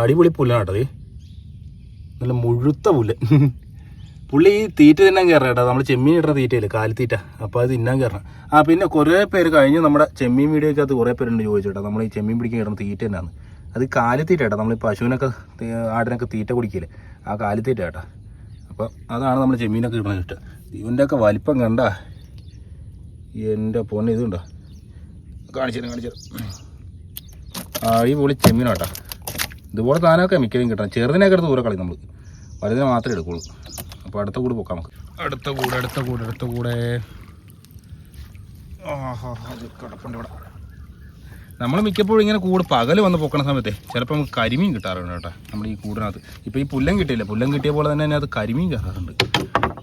അടിപൊളി പുല്ലാണ് കേട്ടോ നല്ല മുഴുത്ത പുല്ല്. പുള്ളി ഈ തീറ്റ തിന്നാൻ കയറണം കേട്ടോ. നമ്മൾ ചെമ്മീൻ ഇടുന്ന തീറ്റയില്ല കാലിത്തീറ്റ അപ്പോൾ അത് തിന്നാൻ കയറണം ആ പിന്നെ കുറേ പേര് കഴിഞ്ഞ് നമ്മുടെ ചെമ്മീൻ വീഡിയോയ്ക്കകത്ത് കുറേ പേരുണ്ട് ചോദിച്ചു കേട്ടോ. നമ്മൾ ഈ ചെമ്മീൻ പിടിക്കാൻ ഇടുന്ന തീറ്റ തന്നെയാണ് അത് കാലിത്തീറ്റ കേട്ടോ. നമ്മൾ ഈ പശുവിനൊക്കെ ആടിനൊക്കെ തീറ്റ കുടിക്കില്ലേ? ആ കാലിത്തീറ്റ കേട്ടോ. അപ്പോൾ അതാണ് നമ്മൾ ചെമ്മീനൊക്കെ ഇടുന്നത് ഇഷ്ടം ഇവന്റെയൊക്കെ വലിപ്പം കണ്ട എന്റെ പൊണ്ണ് ഇതുണ്ടോ? കാണിച്ചു കാണിച്ചു തരാം. ആ ഈ പൊളി ചെമ്മീനോ കേട്ടോ ഇതുപോലെ താനൊക്കെ മിക്കതും കിട്ടണം. ചെറുതിനൊക്കെ എടുത്ത് ദൂരെ കളി നമ്മൾ വലുതിനെ മാത്രമേ എടുക്കുള്ളൂ. അപ്പോൾ അടുത്ത കൂട് പോക്കാം നമുക്ക്. അടുത്ത കൂടെ അടുത്ത കൂടെ അടുത്ത കൂടെ. അത് നമ്മൾ മിക്കപ്പോഴും ഇങ്ങനെ കൂട് പകൽ വന്ന് പൊക്കണ സമയത്തെ ചിലപ്പോൾ നമുക്ക് കരിമീൻ കിട്ടാറുണ്ട് കേട്ടോ നമ്മുടെ ഈ കൂടിനകത്ത്. ഇപ്പോൾ ഈ പുല്ലം കിട്ടിയില്ല. പുല്ലം കിട്ടിയ പോലെ തന്നെ അതിനകത്ത് കരിമീൻ കയറാറുണ്ട്.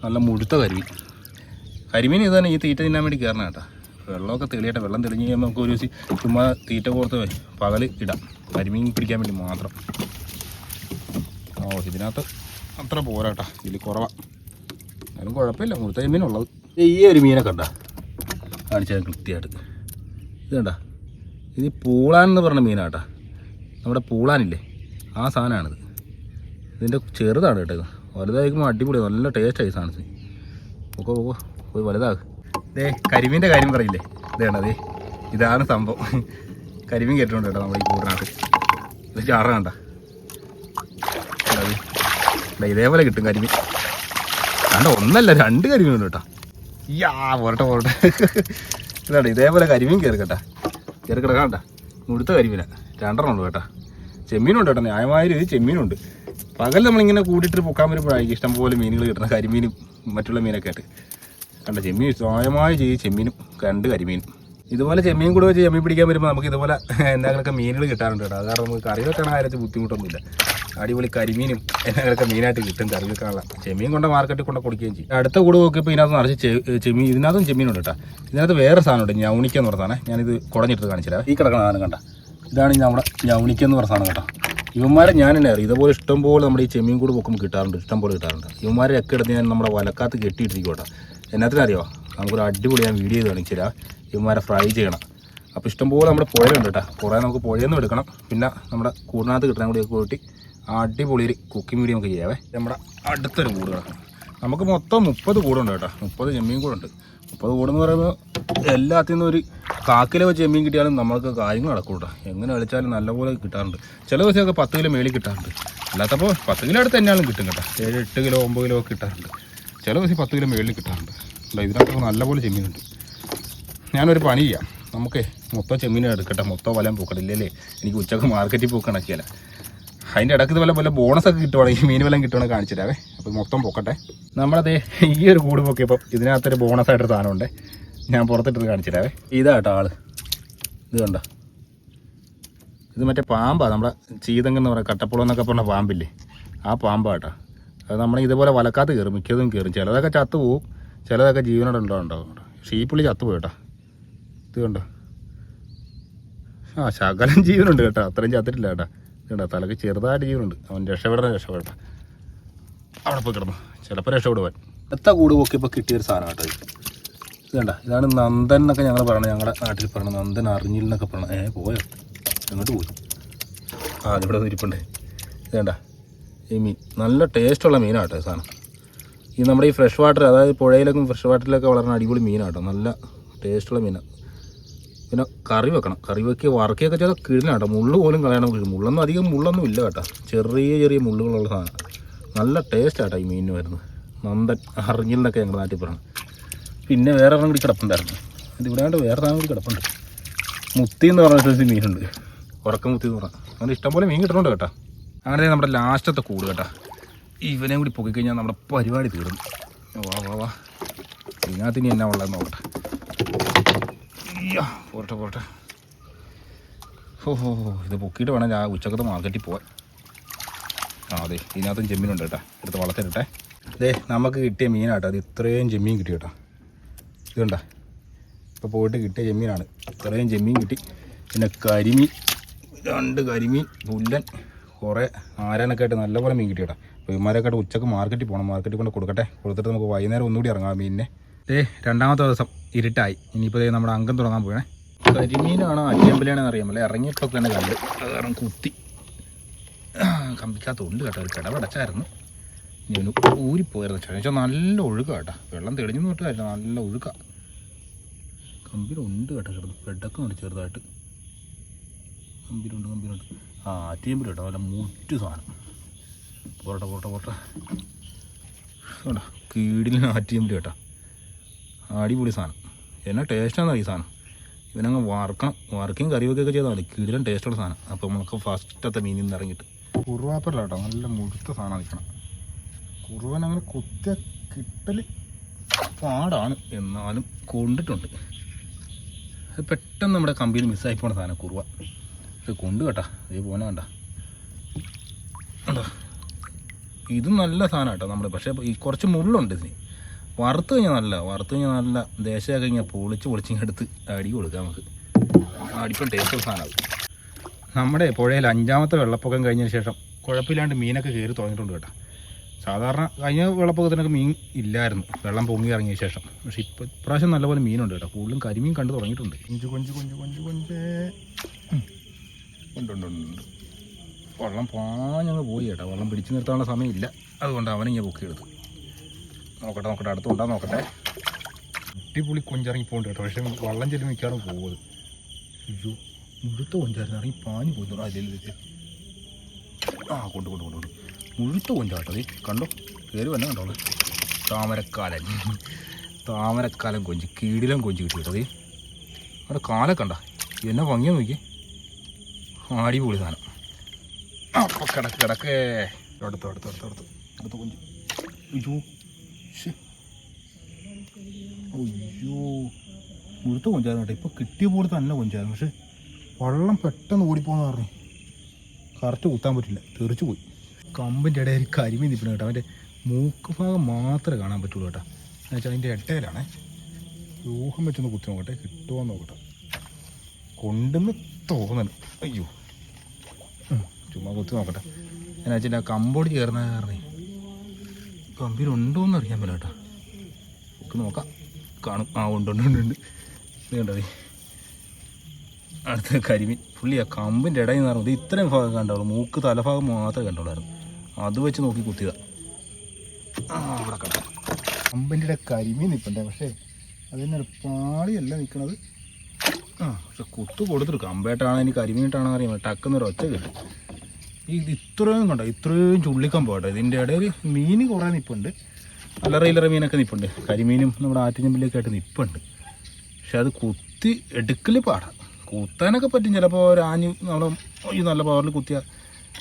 നല്ല മുഴുത്ത കരിമീൻ. കരിമീൻ ഇത് തന്നെ ഈ തീറ്റ തിന്നാൻ വേണ്ടി കയറണം കേട്ടോ. വെള്ളമൊക്കെ തെളിയട്ടെ. വെള്ളം തെളിഞ്ഞ് കഴിയുമ്പോൾ നമുക്ക് ഒരു ദിവസം ചുമ്മാ തീറ്റ കോർത്ത് പകൽ ഇടാം. കരിമീൻ പിടിക്കാൻ വേണ്ടി മാത്രം. ഓ ഇതിനകത്ത് അത്ര പോരാട്ടാ ഇതിൽ കുറവാ. എന്നാലും കുഴപ്പമില്ല. മുഴുത്ത ചെമ്മീനുള്ളത് ഈ ഒരു മീനൊക്കെ ഉണ്ടാ കാണിച്ചാൽ കൃത്യമായിട്ട്. ഇത് കണ്ട. ഇത് പൂളാൻ എന്ന് പറഞ്ഞ മീനാട്ടാ നമ്മുടെ പൂളാനില്ലേ? ആ സാധനമാണിത് ഇതിന്റെ ചെറുതാണ് കേട്ടോ വലുതായിരിക്കുമ്പോൾ അടിപൊളി നല്ല ടേസ്റ്റായി സാധനത്തിന്. പോക്കോ പോക്കോ. പോയി വലുതാകും ദേ കരിമീന്റെ കാര്യം പറയില്ലേ? ഇതാണ് ഇതാണ് സംഭവം. കരിമീൻ കേട്ടിട്ടുണ്ട് കേട്ടോ നമ്മൾ ഈ കൂടിനകത്ത്. ഇത് ചാറ കണ്ട. അതെ ദേ ഇതേപോലെ കിട്ടും കരിമീൻ. കണ്ട ഒന്നല്ല രണ്ട് കരിമീൻ ഉണ്ട് കേട്ടോ. യാ പോരട്ടെ പോരട്ടെ. ഇതാണ് ഇതേപോലെ കരിമീൻ കയറി കേട്ടാ. കണ്ട. മുഴുത്ത കരിമീനാണ് രണ്ടെണ്ണം ഉണ്ട് കേട്ടോ. ചെമ്മീനുണ്ട് കേട്ടോ ന്യായമായ ഇത് ചെമ്മീനുണ്ട്. പകൽ നമ്മളിങ്ങനെ കൂടിയിട്ട് പൊക്കാൻ വരുമ്പോഴായിരിക്കും ഇഷ്ടംപോലെ മീനുകൾ കിട്ടണം കരിമീനും മറ്റുള്ള മീനൊക്കെ ആയിട്ട്. കണ്ട ചെമ്മീൻ സ്വയമായ ചെയ്യും ചെമ്മീനും രണ്ട് കരിമീനും ഇതുപോലെ ചെമ്മീൻ കൂടെ വെച്ച് ചെമ്മീൻ പിടിക്കാൻ വരുമ്പോൾ നമുക്ക് ഇതുപോലെ എന്തെങ്കിലുമൊക്കെ മീനുകൾ കിട്ടാറുണ്ട് കേട്ടോ. അത് കാരണം നമുക്ക് കറി വെക്കണ കാര്യത്തിൽ ബുദ്ധിമുട്ടൊന്നുമില്ല. അടിപൊളി കരിമീനും എന്തെങ്കിലുമൊക്കെ മീനായിട്ട് കിട്ടും കറി വെക്കാനുള്ള. ചെമ്മീൻ കൊണ്ട് മാർക്കറ്റിൽ കൊണ്ട് കൊടുക്കുകയും ചെയ്യും. അടുത്ത കൂടെ നോക്കിയപ്പോൾ ഇതിനകത്ത് നിറച്ച് ചെമ്മീൻ ഇതിനകത്തും ചെമ്മീനുണ്ട് കേട്ടോ. ഇതിനകത്ത് വേറെ സാധനമുണ്ട് ഞൗണിക്ക എന്ന് സാധനം. ഞാനിത് കുടഞ്ഞിട്ട് കാണിച്ചില്ല ഈ കിടക്കണ സാധനം കണ്ട. ഇതാണ് നമ്മുടെ ഞൗണിക്ക എന്ന് പറഞ്ഞ സാധനം കേട്ടോ. ഇവന്മാരെ ഞാൻ തന്നെ അറിയാം. ഇതുപോലെ ഇഷ്ടംപോലെ നമ്മുടെ ഈ ചെമ്മീൻ കൂട് പൊക്കുമ്പോൾ കിട്ടാറുണ്ട് ഇഷ്ടംപോലെ കിട്ടാറുണ്ട്. ഇവന്മാരെ ഒക്കെ എടുത്ത് ഞാൻ നമ്മുടെ വലക്കാത്ത് കെട്ടിയിട്ടിരിക്കും കേട്ടോ. എന്നാത്തിനറിയോ? നമുക്കൊരു അടിപൊളി ഞാൻ വീഡിയോ ചെയ്ത് കാണിച്ചു തരാം. ഇവന്മാരെ ഫ്രൈ ചെയ്യണം. അപ്പോൾ ഇഷ്ടംപോലെ നമ്മുടെ പുഴയുണ്ട് കേട്ടോ. കുറേ നമുക്ക് പുഴയിൽ നിന്ന് എടുക്കണം. പിന്നെ നമ്മുടെ കൂടിനകത്ത് കിട്ടാൻ കൂടി കൂട്ടി അടിപൊളി ഒരു കുക്കിംഗ് വീഡിയോ നമുക്ക് ചെയ്യാവേ. നമ്മുടെ അടുത്തൊരു കൂട് കിടക്കണം നമുക്ക് മൊത്തം മുപ്പത് കൂടുണ്ട് കേട്ടോ. മുപ്പത് ചെമ്മീൻ കൂടുണ്ട്. മുപ്പത് കൂടെന്ന് പറയുമ്പോൾ എല്ലാത്തിൽ നിന്നും ഒരു കാക്കിലോ ചെമ്മീൻ കിട്ടിയാലും നമ്മൾക്ക് കാര്യങ്ങൾ നടക്കും കേട്ടോ എങ്ങനെ കളിച്ചാലും നല്ലപോലെ കിട്ടാറുണ്ട്. ചില ദിവസമൊക്കെ പത്ത് കിലോ മേളിൽ കിട്ടാറുണ്ട്. അല്ലാത്തപ്പോൾ പത്ത് കിലോ അടുത്ത് തന്നെയാലും കിട്ടും കേട്ടോ. ഏഴ് എട്ട് കിലോ ഒമ്പത് കിലോ ഒക്കെ കിട്ടാറുണ്ട്. ചില ദിവസം പത്ത് കിലോ മേളിൽ കിട്ടാറുണ്ട്. അല്ല ഇതിനകത്ത് നല്ലപോലെ ചെമ്മീനുണ്ട്. ഞാനൊരു പണി ചെയ്യാം. നമുക്ക് മൊത്തം ചെമ്മീനും എടുക്കട്ടെ. മൊത്തം വലം പൂക്കട്ടെ ഇല്ലല്ലേ എനിക്ക് ഉച്ചയ്ക്ക് മാർക്കറ്റിൽ പോയി കണക്കിയല്ല അതിന്റെ ഇടയ്ക്ക് വല്ല വല്ല ബോണസൊക്കെ കിട്ടുവാണെങ്കിൽ മീൻ വല്ലതും കിട്ടുവാണെങ്കിൽ കാണിച്ചിട്ടാവേ അപ്പോൾ മൊത്തം പൊക്കട്ടെ. നമ്മളത് ഈ ഒരു കൂട് പൊക്കിയപ്പോൾ ഇതിനകത്തൊരു ബോണസായിട്ടൊരു സാധനമുണ്ട്. ഞാൻ പുറത്തിട്ടത് കാണിച്ചു തരാവേ. ഇതാട്ടോ ആൾ. ഇത് കണ്ടോ? ഇത് മറ്റേ പാമ്പാണ് നമ്മുടെ ചീതങ്ങ് എന്ന് പറയുക കട്ടപ്പുളം എന്നൊക്കെ പറഞ്ഞ പാമ്പില്ലേ? ആ പാമ്പാട്ടോ. അത് നമ്മൾ ഇതുപോലെ വലക്കാത്ത കയറും മിക്കതും കയറും ചിലതൊക്കെ ചത്തു പോവും. ചിലതൊക്കെ ജീവനോടെ ഉണ്ടോ ഉണ്ടാവും ഷീപ്പുള്ളി ചത്തു പോയി കേട്ടോ. ഇത് കണ്ടോ? ആ ശകലം ജീവനുണ്ട് കേട്ടോ. അത്രയും ചത്തിട്ടില്ല കേട്ടോ. കണ്ടോ? തലക്ക് ചെറുതായിട്ട് ജീവനുണ്ട്. അവൻ രക്ഷപ്പെടാൻ രക്ഷപ്പെടട്ടെ. അവിടെ പോയി കിടന്നു. ചിലപ്പോൾ രക്ഷപ്പെടുവാൻ. എത്ര കൂട് പൊക്കിയപ്പോൾ കിട്ടിയൊരു സാധനം കേട്ടോ ഇത്? കണ്ടോ? ഇതാണ് നന്ദൻ എന്നൊക്കെ ഞങ്ങൾ പറയണത്. ഞങ്ങളുടെ നാട്ടിൽ പറയണത് നന്ദൻ അറിഞ്ഞില്ലെന്നൊക്കെ പറയണം ഏ പോയോ? എങ്ങോട്ട് പോയി? ആ അതിവിടെ ഇരിപ്പുണ്ട്. ഇത് കണ്ട? ഈ മീൻ നല്ല ടേസ്റ്റുള്ള മീനാട്ടോ ഈ സാധനം. ഈ നമ്മുടെ ഈ ഫ്രഷ് വാട്ടർ അതായത് പുഴയിലേക്കും ഫ്രഷ് വാട്ടറിലൊക്കെ വളർന്ന അടിപൊളി മീനാട്ടോ. നല്ല ടേസ്റ്റുള്ള മീനാണ് പിന്നെ കറി വെക്കണം. കറി വെക്കുക വറക്കിയൊക്കെ ചെയ്താൽ കിഴിലാണ് കേട്ടോ മുള്ളു പോലും കളയണം കിഴിഞ്ഞു മുള്ളൊന്നും അധികം മുള്ളൊന്നും ഇല്ല കേട്ടോ. ചെറിയ ചെറിയ മുള്ളുകളുള്ള സാധനം. നല്ല ടേസ്റ്റ് ആട്ടോ ഈ മീനിന് വരുന്നത്. നന്ദൻ അറിഞ്ഞിൽ നിന്നൊക്കെ ഞങ്ങളുടെ നാട്ടിൽ പറയണം പിന്നെ വേറെ ഒരെണ്ണം കൂടി കിടപ്പുണ്ടായിരുന്നു. ഇത് ഇവിടെ ആണ്ട് വേറെ സാധനം കൂടി കിടപ്പുണ്ട്. മുത്തി എന്ന് പറഞ്ഞ മീനുണ്ട്. ഉറക്കം മുത്തി എന്ന് പറഞ്ഞാൽ അങ്ങനെ ഇഷ്ടംപോലെ മീൻ കിട്ടുന്നുണ്ട് കേട്ടോ. അങ്ങനെ നമ്മുടെ ലാസ്റ്റത്തെ കൂട് കേട്ടോ. ഇവനെയും കൂടി പൊക്കി കഴിഞ്ഞാൽ നമ്മുടെ പരിപാടി തീർന്നു വാ വാ വാ. ഇതിനകത്ത് ഇനി എന്നാ ഉള്ളതെന്ന് നോക്കട്ടെ. അയ്യോ പോരട്ടെ പോരട്ടെ. ഓ ഹോ ഹോ ഇത് പൊക്കിയിട്ട് വേണം ഞാൻ ഉച്ചക്കത്തെ മാർക്കറ്റിൽ പോവാൻ. ആ അതെ ഇതിനകത്തും ചെമ്മീനുണ്ട് കേട്ടോ. എടുത്ത് വളർത്തിട്ടെ അതെ നമുക്ക് കിട്ടിയ മീനാട്ടോ. അത് ഇത്രയും ചെമ്മീൻ കിട്ടി കേട്ടോ. ഇതുണ്ട ഇപ്പോൾ പോയിട്ട് കിട്ടിയ ചെമ്മീനാണ്. ഇത്രയും ചെമ്മീൻ കിട്ടി. പിന്നെ കരിമീൻ. രണ്ട് കരിമീൻ പുല്ലൻ. കുറേ ആരാനൊക്കെ ആയിട്ട് നല്ലപോലെ മീൻ കിട്ടി കേട്ടോ അപ്പോൾ ഇമാരൊക്കെ ആയിട്ട് ഉച്ചയ്ക്ക് മാർക്കറ്റിൽ പോകണം മാർക്കറ്റിൽ കൊണ്ട് കൊടുക്കട്ടെ. കൊടുത്തിട്ട് നമുക്ക് വൈകുന്നേരം ഒന്നുകൂടി ഇറങ്ങാം മീനിനെ. ഏ രണ്ടാമത്തെ ദിവസം ഇരുട്ടായി. ഇനിയിപ്പോൾ നമ്മുടെ അംഗം തുടങ്ങാൻ പോകണേ കരിമീനാണോ അച്ചമ്പലാണെന്ന് അറിയാമല്ലേ? ഇറങ്ങിയപ്പോൾ തന്നെ കണ്ട് അത് കുത്തി. കമ്പിക്കാത്തുണ്ട് കേട്ടോ. ഒരു കിടവടച്ചായിരുന്നു. ഒന്ന് ഊരിപ്പോയിരുന്നു വെച്ചാൽ നല്ല ഒഴുക്ക കേട്ടോ. വെള്ളം തെളിഞ്ഞു നോട്ടായിരുന്നു നല്ല ഒഴുക്ക. കമ്പിലുണ്ട് കേട്ടോ. കിടന്നു ബെഡൊക്കെ ഉണ്ട് ചെറുതായിട്ട്. കമ്പിലുണ്ട് കമ്പിലുണ്ട്. ആ ആറ്റിയമ്പിൽ കേട്ടോ നല്ല മുറ്റു സാധനം. പോട്ടെ പോട്ടെ പോട്ടെ കേട്ടോ കീടിലിന് ആറ്റിയമ്പിൽ കേട്ടോ. അടിപൊളി സാധനം. എന്നാ ടേസ്റ്റാണ് ഈ സാധനം. ഇവനങ്ങ് വറക്കണം. വറക്കുകയും കറിവൊക്കെ വെക്കുകയൊക്കെ ചെയ്താൽ മതി. കീടിലും ടേസ്റ്റുള്ള സാധനം. അപ്പോൾ നമുക്ക് ഫസ്റ്റത്തെ മീനിൽ നിന്ന് ഇറങ്ങിയിട്ട്. കുറുവാപ്പല്ല കേട്ടോ. നല്ല മുഴുത്ത സാധനം നിൽക്കണം കുറുവൻ കുത്തിയ കിട്ടൽ പാടാണ്. എന്നാലും കൊണ്ടിട്ടുണ്ട്. പെട്ടെന്ന് നമ്മുടെ കമ്പിയിൽ മിസ്സായി പോണ സാധനം കുറുവ. കൊണ്ട് കേട്ടാ. ഇത് പോന കണ്ട. ഇതും നല്ല സാധനം കേട്ടോ നമ്മുടെ പക്ഷേ ഈ കുറച്ച് മുള്ളുണ്ട് ഇതിന്. വറുത്ത് കഴിഞ്ഞാൽ നല്ല വറുത്ത് കഴിഞ്ഞാൽ നല്ല ദേശമൊക്കെ കഴിഞ്ഞാൽ പൊളിച്ച് പൊളിച്ച് എടുത്ത് അടി കൊടുക്കാം നമുക്ക്. അടിപ്പം ടേസ്റ്റ് സാധനമാകും നമ്മുടെ പുഴയിൽ അഞ്ചാമത്തെ വെള്ളപ്പൊക്കം കഴിഞ്ഞതിന് ശേഷം കുഴപ്പമില്ലാണ്ട് മീനൊക്കെ കയറി തുടങ്ങിയിട്ടുണ്ട് കേട്ടോ. സാധാരണ കഴിഞ്ഞ വെള്ളപ്പൊക്കത്തിനൊക്കെ മീൻ ഇല്ലായിരുന്നു. വെള്ളം പൊങ്ങി ഇറങ്ങിയ ശേഷം. പക്ഷെ ഇപ്പോൾ ഇപ്രാവശ്യം നല്ലപോലെ മീനുണ്ട് കേട്ടോ. കൂടുതലും കരിമീൻ കണ്ടു തുടങ്ങിയിട്ടുണ്ട്. കൊഞ്ച് കൊഞ്ച് കൊഞ്ച് കൊഞ്ച് കൊഞ്ച്. ഉണ്ട് ഉണ്ട് ഉണ്ട് വെള്ളം പാഞ്ഞങ്ങ് പോയി കേട്ടോ വെള്ളം പിടിച്ചു നിർത്താനുള്ള സമയമില്ല. അതുകൊണ്ട് അവനെ ഞാൻ ബുക്ക് ചെയ്തത് നോക്കട്ടെ നോക്കട്ടെ അടുത്തുണ്ടാ നോക്കട്ടെ. അടിപൊളി കൊഞ്ചിറങ്ങി പോകണ്ട കേട്ടോ. പക്ഷേ വള്ളം ചെല്ലി മിക്കാറും പോകുന്നത് അയ്യോ മുഴുത്ത കൊഞ്ചായിരുന്നു. ഇറങ്ങി പാഞ്ഞു പോകുന്നു അതിൽ ആ കൊണ്ട് കൊണ്ട് കൊണ്ട് കൊണ്ട്. മുഴുത്ത അതെ കണ്ടോ? കയറി വന്നെ കണ്ടോളൂ താമരക്കാലൻ. താമരക്കാലം കൊഞ്ച് കീടിലം കൊഞ്ച് കിട്ടി കേട്ടോ അതെ അവിടെ കാലൊക്കെ കണ്ട. എന്നെ ഭംഗിയാ നോക്കി അടിപൊളി സാധനം. അപ്പോൾ കിടക്ക് കിടക്കേ. എടുത്തു എടുത്തു എടുത്തു എടുത്തു. എടുത്തു കൊഞ്ച്. അയ്യോ. അയ്യോ. മുഴുത്ത കൊഞ്ചായിരുന്നു കേട്ടോ. ഇപ്പോൾ കിട്ടിയ പോലെ തന്നെ കൊഞ്ചായിരുന്നു. പക്ഷെ വള്ളം പെട്ടെന്ന് ഓടിപ്പോന്ന് പറഞ്ഞു. കറക്റ്റ് കുത്താൻ പറ്റില്ല. തെറിച്ചു പോയി. കമ്പിന്റെ ഇടയിൽ കരിമീൻ നിൽക്കണം കേട്ടോ. അവന്റെ മൂക്ക് ഭാഗം മാത്രമേ കാണാൻ പറ്റുള്ളൂ കേട്ടോ. എന്ന് വെച്ചാൽ അതിന്റെ ഇടയിലാണേ. ഊഹം വെച്ചൊന്ന് കുത്തി നോക്കട്ടെ. കിട്ടുമോ നോക്കട്ടെ. കൊണ്ടെന്ന് തോന്നണം. അയ്യോ. ചുമ്മാ കൊത്തി നോക്കട്ടെ. എന്നാ വെച്ചാൽ കമ്പോട് ചേർന്ന കാരണം. കമ്പിയിലുണ്ടോ എന്ന് അറിയാൻ പറ്റില്ല കേട്ടോ നമുക്ക് നോക്കാം. കാണും. ആ ഉണ്ട് ഉണ്ട് ഉണ്ട് ഉണ്ട്. ഇത്. അടുത്ത കരിമീൻ. പുള്ളി ആ കമ്പിന്റെ ഇടയിൽ നിന്ന് പറഞ്ഞത് ഇത്രയും ഭാഗം കണ്ടോളൂ മൂക്ക് തലഭാഗം മാത്രമേ കണ്ടോളായിരുന്നു അത് വെച്ച് നോക്കി കുത്തിയതാ. അവിടെ കണ്ട. കമ്പിന്റെ കരിമീൻ നിൽപ്പണ്ടേ പക്ഷേ അതിനൊരു പാളിയല്ല നിൽക്കണത് ആ പക്ഷെ കുത്തു കൊടുത്തിട്ട് കമ്പേട്ടാണ് എനിക്ക് കരിമീനിട്ടാണോ അറിയാം ടക്കുന്നൊരു ഒച്ച കിട്ടും. ഈ ഇത് ഇത്രയും കണ്ടോ? ഇത്രയും ചുള്ളിക്കമ്പ് കേട്ടോ. ഇതിന്റെ ഇടയിൽ മീൻ കുറേ നിൽപ്പുണ്ട് അല്ലറ ഇല്ലറ മീനൊക്കെ നിൽപ്പുണ്ട് കരിമീനും നമ്മുടെ ആറ്റിഞ്ഞമ്പിലൊക്കെ ആയിട്ട് നിൽപ്പുണ്ട് പക്ഷെ അത് കുത്തി എടുക്കൽ പാടാം. കുത്താനൊക്കെ പറ്റും. ചിലപ്പോൾ ഒരു ആഞ്ഞ് ഈ നല്ല പവറിൽ കുത്തിയാൽ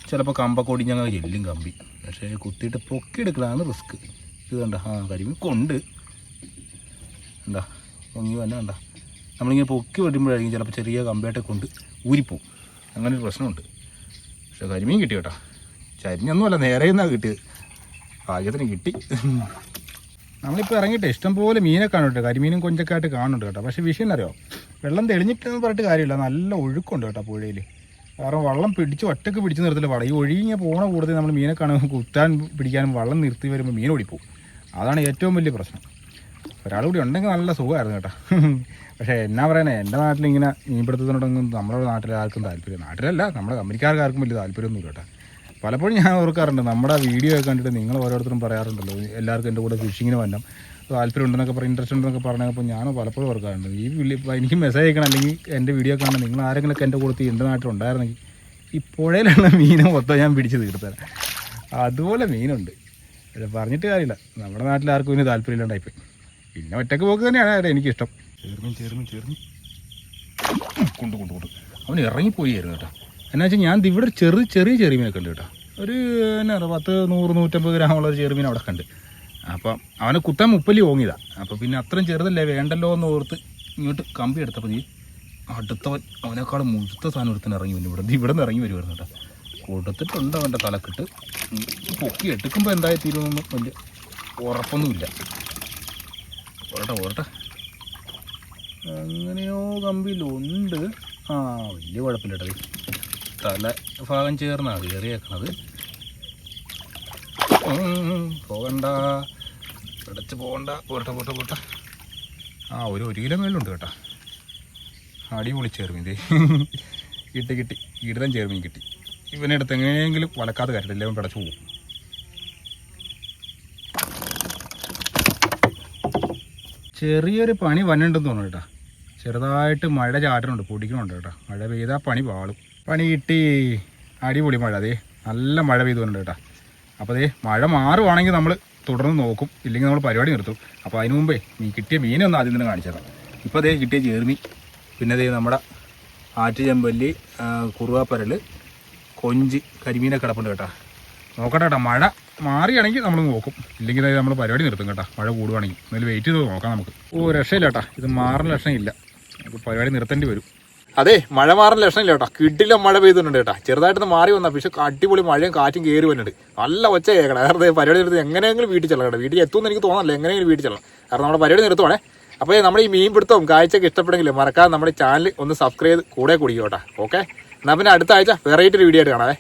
ചിലപ്പോൾ കമ്പൊക്കെ ഒടിഞ്ഞങ്ങ് എല്ലും കമ്പി. പക്ഷേ കുത്തിയിട്ട് പൊക്കി എടുക്കലാണ് റിസ്ക്. ഇത് കണ്ട? ആ കരിമീൻ കൊണ്ട്. എന്താ പൊങ്ങി തന്നെ കണ്ട? നമ്മളിങ്ങനെ പൊക്കി വരുമ്പോഴായിരിക്കും ചിലപ്പോൾ ചെറിയ കമ്പേട്ടൊക്കെ കൊണ്ട് ഊരിപ്പോവും. അങ്ങനെ ഒരു പ്രശ്നമുണ്ട്. പക്ഷെ കരിമീൻ കിട്ടി കേട്ടോ. ചരിഞ്ഞൊന്നുമല്ല നേരെ നിന്നാണ് കിട്ടിയത്. ഭാഗ്യത്തിന് കിട്ടി. നമ്മളിപ്പോൾ ഇറങ്ങിയിട്ട് ഇഷ്ടംപോലെ മീനെ കാണുന്നുണ്ട് കരിമീനും കൊഞ്ചൊക്കെ ആയിട്ട് കാണുന്നുണ്ട് കേട്ടോ. പക്ഷേ വിഷയം അറിയോ വെള്ളം തെളിഞ്ഞിട്ടെന്ന് പറഞ്ഞിട്ട് കാര്യമില്ല. നല്ല ഒഴുക്കുണ്ട് കേട്ടോ പുഴയിൽ കാരണം വള്ളം പിടിച്ച് ഒറ്റയ്ക്ക് പിടിച്ച് നിർത്തില്ല. വള ഈ ഒഴുകിങ്ങനെ പോണ കൂടുതൽ നമ്മൾ മീനെ കാണുമ്പോൾ കുത്താൻ പിടിക്കാനും വള്ളം നിർത്തി വരുമ്പോൾ മീൻ ഓടിപ്പോവും. അതാണ് ഏറ്റവും വലിയ പ്രശ്നം. ഒരാൾ കൂടി ഉണ്ടെങ്കിൽ നല്ല സുഖമായിരുന്നു കേട്ടോ. പക്ഷേ എന്നാ പറയണേ എന്റെ നാട്ടിൽ ഇങ്ങനെ മീൻപിടുത്തത്തിനോടൊന്നും നമ്മുടെ നാട്ടിലെ ആർക്കും താല്പര്യം നാട്ടിലല്ല നമ്മുടെ കമ്പനിക്കാർക്ക് ആർക്കും വലിയ താല്പര്യമൊന്നുമില്ല കേട്ടോ. പലപ്പോഴും ഞാൻ ഓർക്കാറുണ്ട് നമ്മുടെ വീഡിയോ ഒക്കെ കണ്ടിട്ട് നിങ്ങൾ ഓരോരുത്തരും പറയാറുണ്ടല്ലോ എല്ലാവർക്കും എന്റെ കൂടെ ഫിഷിങ്ങിന് വരണം താല്പര്യം ഉണ്ടെന്നൊക്കെ പറയും ഇൻട്രസ്റ്റ് ഉണ്ടെന്നൊക്കെ പറഞ്ഞപ്പോൾ ഞാൻ പലപ്പോഴും ഓർക്കാറുണ്ട് ഈ എനിക്ക് മെസ്സേജ് അയക്കണം അല്ലെങ്കിൽ എന്റെ വീഡിയോ കാണാൻ നിങ്ങൾ ആരെങ്കിലുമൊക്കെ എന്റെ കൂടെ എന്റെ നാട്ടിലുണ്ടായിരുന്നെങ്കിൽ ഈ പുഴയിലുള്ള മീനെ മൊത്തം ഞാൻ പിടിച്ച് തീർത്തരാം അതുപോലെ മീനുണ്ട്. പറഞ്ഞിട്ട് കാര്യമില്ല നമ്മുടെ നാട്ടിൽ ആർക്കും ഇതിന് താല്പര്യമില്ലാണ്ടായിപ്പോയി. പിന്നെ ഒറ്റയ്ക്ക് പോക്ക് തന്നെയാണ് അവിടെ എനിക്കിഷ്ടം. ചേർന്ന് ചേർന്ന് ചേർന്ന്. കൊണ്ട് കൊണ്ട് കൊണ്ട്. അവൻ ഇറങ്ങിപ്പോയിരുന്നു കേട്ടോ. എന്നാ വെച്ചാൽ ഞാൻ ഇവിടെ ചെറിയ ചെറു ചെറിയ ചെറുമീനൊക്കെ ഉണ്ട് കേട്ടോ. ഒരു എന്നാ പറയുക പത്ത് നൂറ് നൂറ്റമ്പത് ഗ്രാമുള്ള ഒരു ചെറുമീൻ അവിടെ കണ്ട് അപ്പം അവനെ കുത്താൻ മുപ്പല്ലി ഓങ്ങിയതാണ് അപ്പോൾ പിന്നെ അത്രയും ചെറുതല്ലേ വേണ്ടല്ലോ എന്ന് ഓർത്ത് ഇങ്ങോട്ട് കമ്പി എടുത്തപ്പോൾ നീ അടുത്തവൻ അവനേക്കാൾ മുഴുത്ത സാധനം ഒരുത്തൻ ഇറങ്ങി വരും. ഇവിടെ ഇവിടെ നിന്ന് ഇറങ്ങി വരുമായിരുന്നു കേട്ടോ. കൊടുത്തിട്ടുണ്ട് അവന്റെ തലക്കിട്ട്. പൊക്കി എടുക്കുമ്പോൾ എന്തായി തീരുമെന്നൊന്നും വലിയ ഉറപ്പൊന്നുമില്ല. ഓരട്ടെ പോരട്ടെ എങ്ങനെയോ കമ്പിയിലുണ്ട് ആ വലിയ കുഴപ്പമില്ല കേട്ടോ. തല ഭാഗം ചേർന്നാണ് കയറിയേക്കണത് ഉം, പോകണ്ട. പിടച്ച് പോകണ്ട. പോരട്ടെ പോട്ടെ പോട്ടെ. ആ ഒരു ഒരു കിലോ മേലുണ്ട് കേട്ടോ. അടിപൊളി ചേർമീൻ കിട്ടി കിട്ടി. ഇടം ചേർമീൻ കിട്ടി. ഇവനെ അടുത്ത് എങ്ങനെയെങ്കിലും വലക്കാതെ കരട്ടില്ല ഇവൻ പിടച്ചു പോകും. ചെറിയൊരു പണി വന്നിട്ടുണ്ടെന്ന് തോന്നുന്നു കേട്ടോ. ചെറുതായിട്ട് മഴ ചാറ്റനുണ്ട് പൊടിക്കണുണ്ട് കേട്ടോ. മഴ പെയ്താൽ പണി പാളും. പണി കിട്ടി അടിപൊളി മഴ അതേ നല്ല മഴ പെയ്തുകൊണ്ട് കേട്ടോ. അപ്പോൾ അതേ മഴ മാറുവാണെങ്കിൽ നമ്മൾ തുടർന്ന് നോക്കും. ഇല്ലെങ്കിൽ നമ്മൾ പരിപാടി നിർത്തും. അപ്പോൾ അതിന് മുമ്പേ നീ കിട്ടിയ മീനെ ഒന്ന് ആദ്യം തന്നെ കാണിച്ചേക്കാം ഇപ്പോൾ അതേ കിട്ടിയ ചേർമി പിന്നെ അതേ നമ്മുടെ ആറ്റുചെമ്പല്ലി കുറുവാപ്പരൽ കൊഞ്ച് കരിമീനൊക്കെ കിടപ്പുണ്ട് കേട്ടോ. നോക്കട്ടെ കേട്ടോ മഴ മാറിയാണെങ്കിൽ നമ്മൾ നോക്കും. ഇല്ലെങ്കിൽ നമ്മൾ പരിപാടി നിർത്തും കേട്ടോ. മഴ കൂടുവാണെങ്കിൽ. എന്നാലും വെയിറ്റ് ചെയ്ത് നോക്കാം നമുക്ക്. ഓ രക്ഷയില്ല കേട്ടോ. ഇത് മാറുന്ന ലക്ഷണമില്ല പരിപാടി നിർത്തേണ്ടി വരും. അതെ മഴ മാറുന്ന ലക്ഷണമില്ല കേട്ടോ. കിട്ടില്ല മഴ പെയ്തിട്ടുണ്ട് കേട്ടോ. ചെറുതായിട്ടൊന്ന് മാറി വന്നാൽ പക്ഷെ അടിപൊളി മഴയും കാറ്റും കയറി വന്നിട്ട് നല്ല ഒച്ച കേൾക്കണം. അതായത് പരിപാടി നിർത്തി എങ്ങനെയെങ്കിലും വീട്ടിൽ ചെല്ലാം കേട്ടോ. വീട്ടിൽ എത്തുമെന്ന് എനിക്ക് തോന്നല്ല എങ്ങനെയെങ്കിലും വീട്ടിൽ ചെല്ലണം. കാരണം നമ്മുടെ പരിപാടി നിർത്തുവാണേ. അപ്പോൾ നമ്മൾ ഈ മീൻ പിടുത്തവും കാഴ്ചയൊക്കെ ഇഷ്ടപ്പെടുമെങ്കിൽ മറക്കാതെ നമ്മുടെ ചാനൽ ഒന്ന് സബ്സ്ക്രൈബ് കൂടെ കുടിക്കും കേട്ടോ. ഓക്കെ എന്നാൽ പിന്നെ അടുത്ത ആഴ്ച വെറൈറ്റി വീഡിയോ ആയിട്ട് കാണാവേ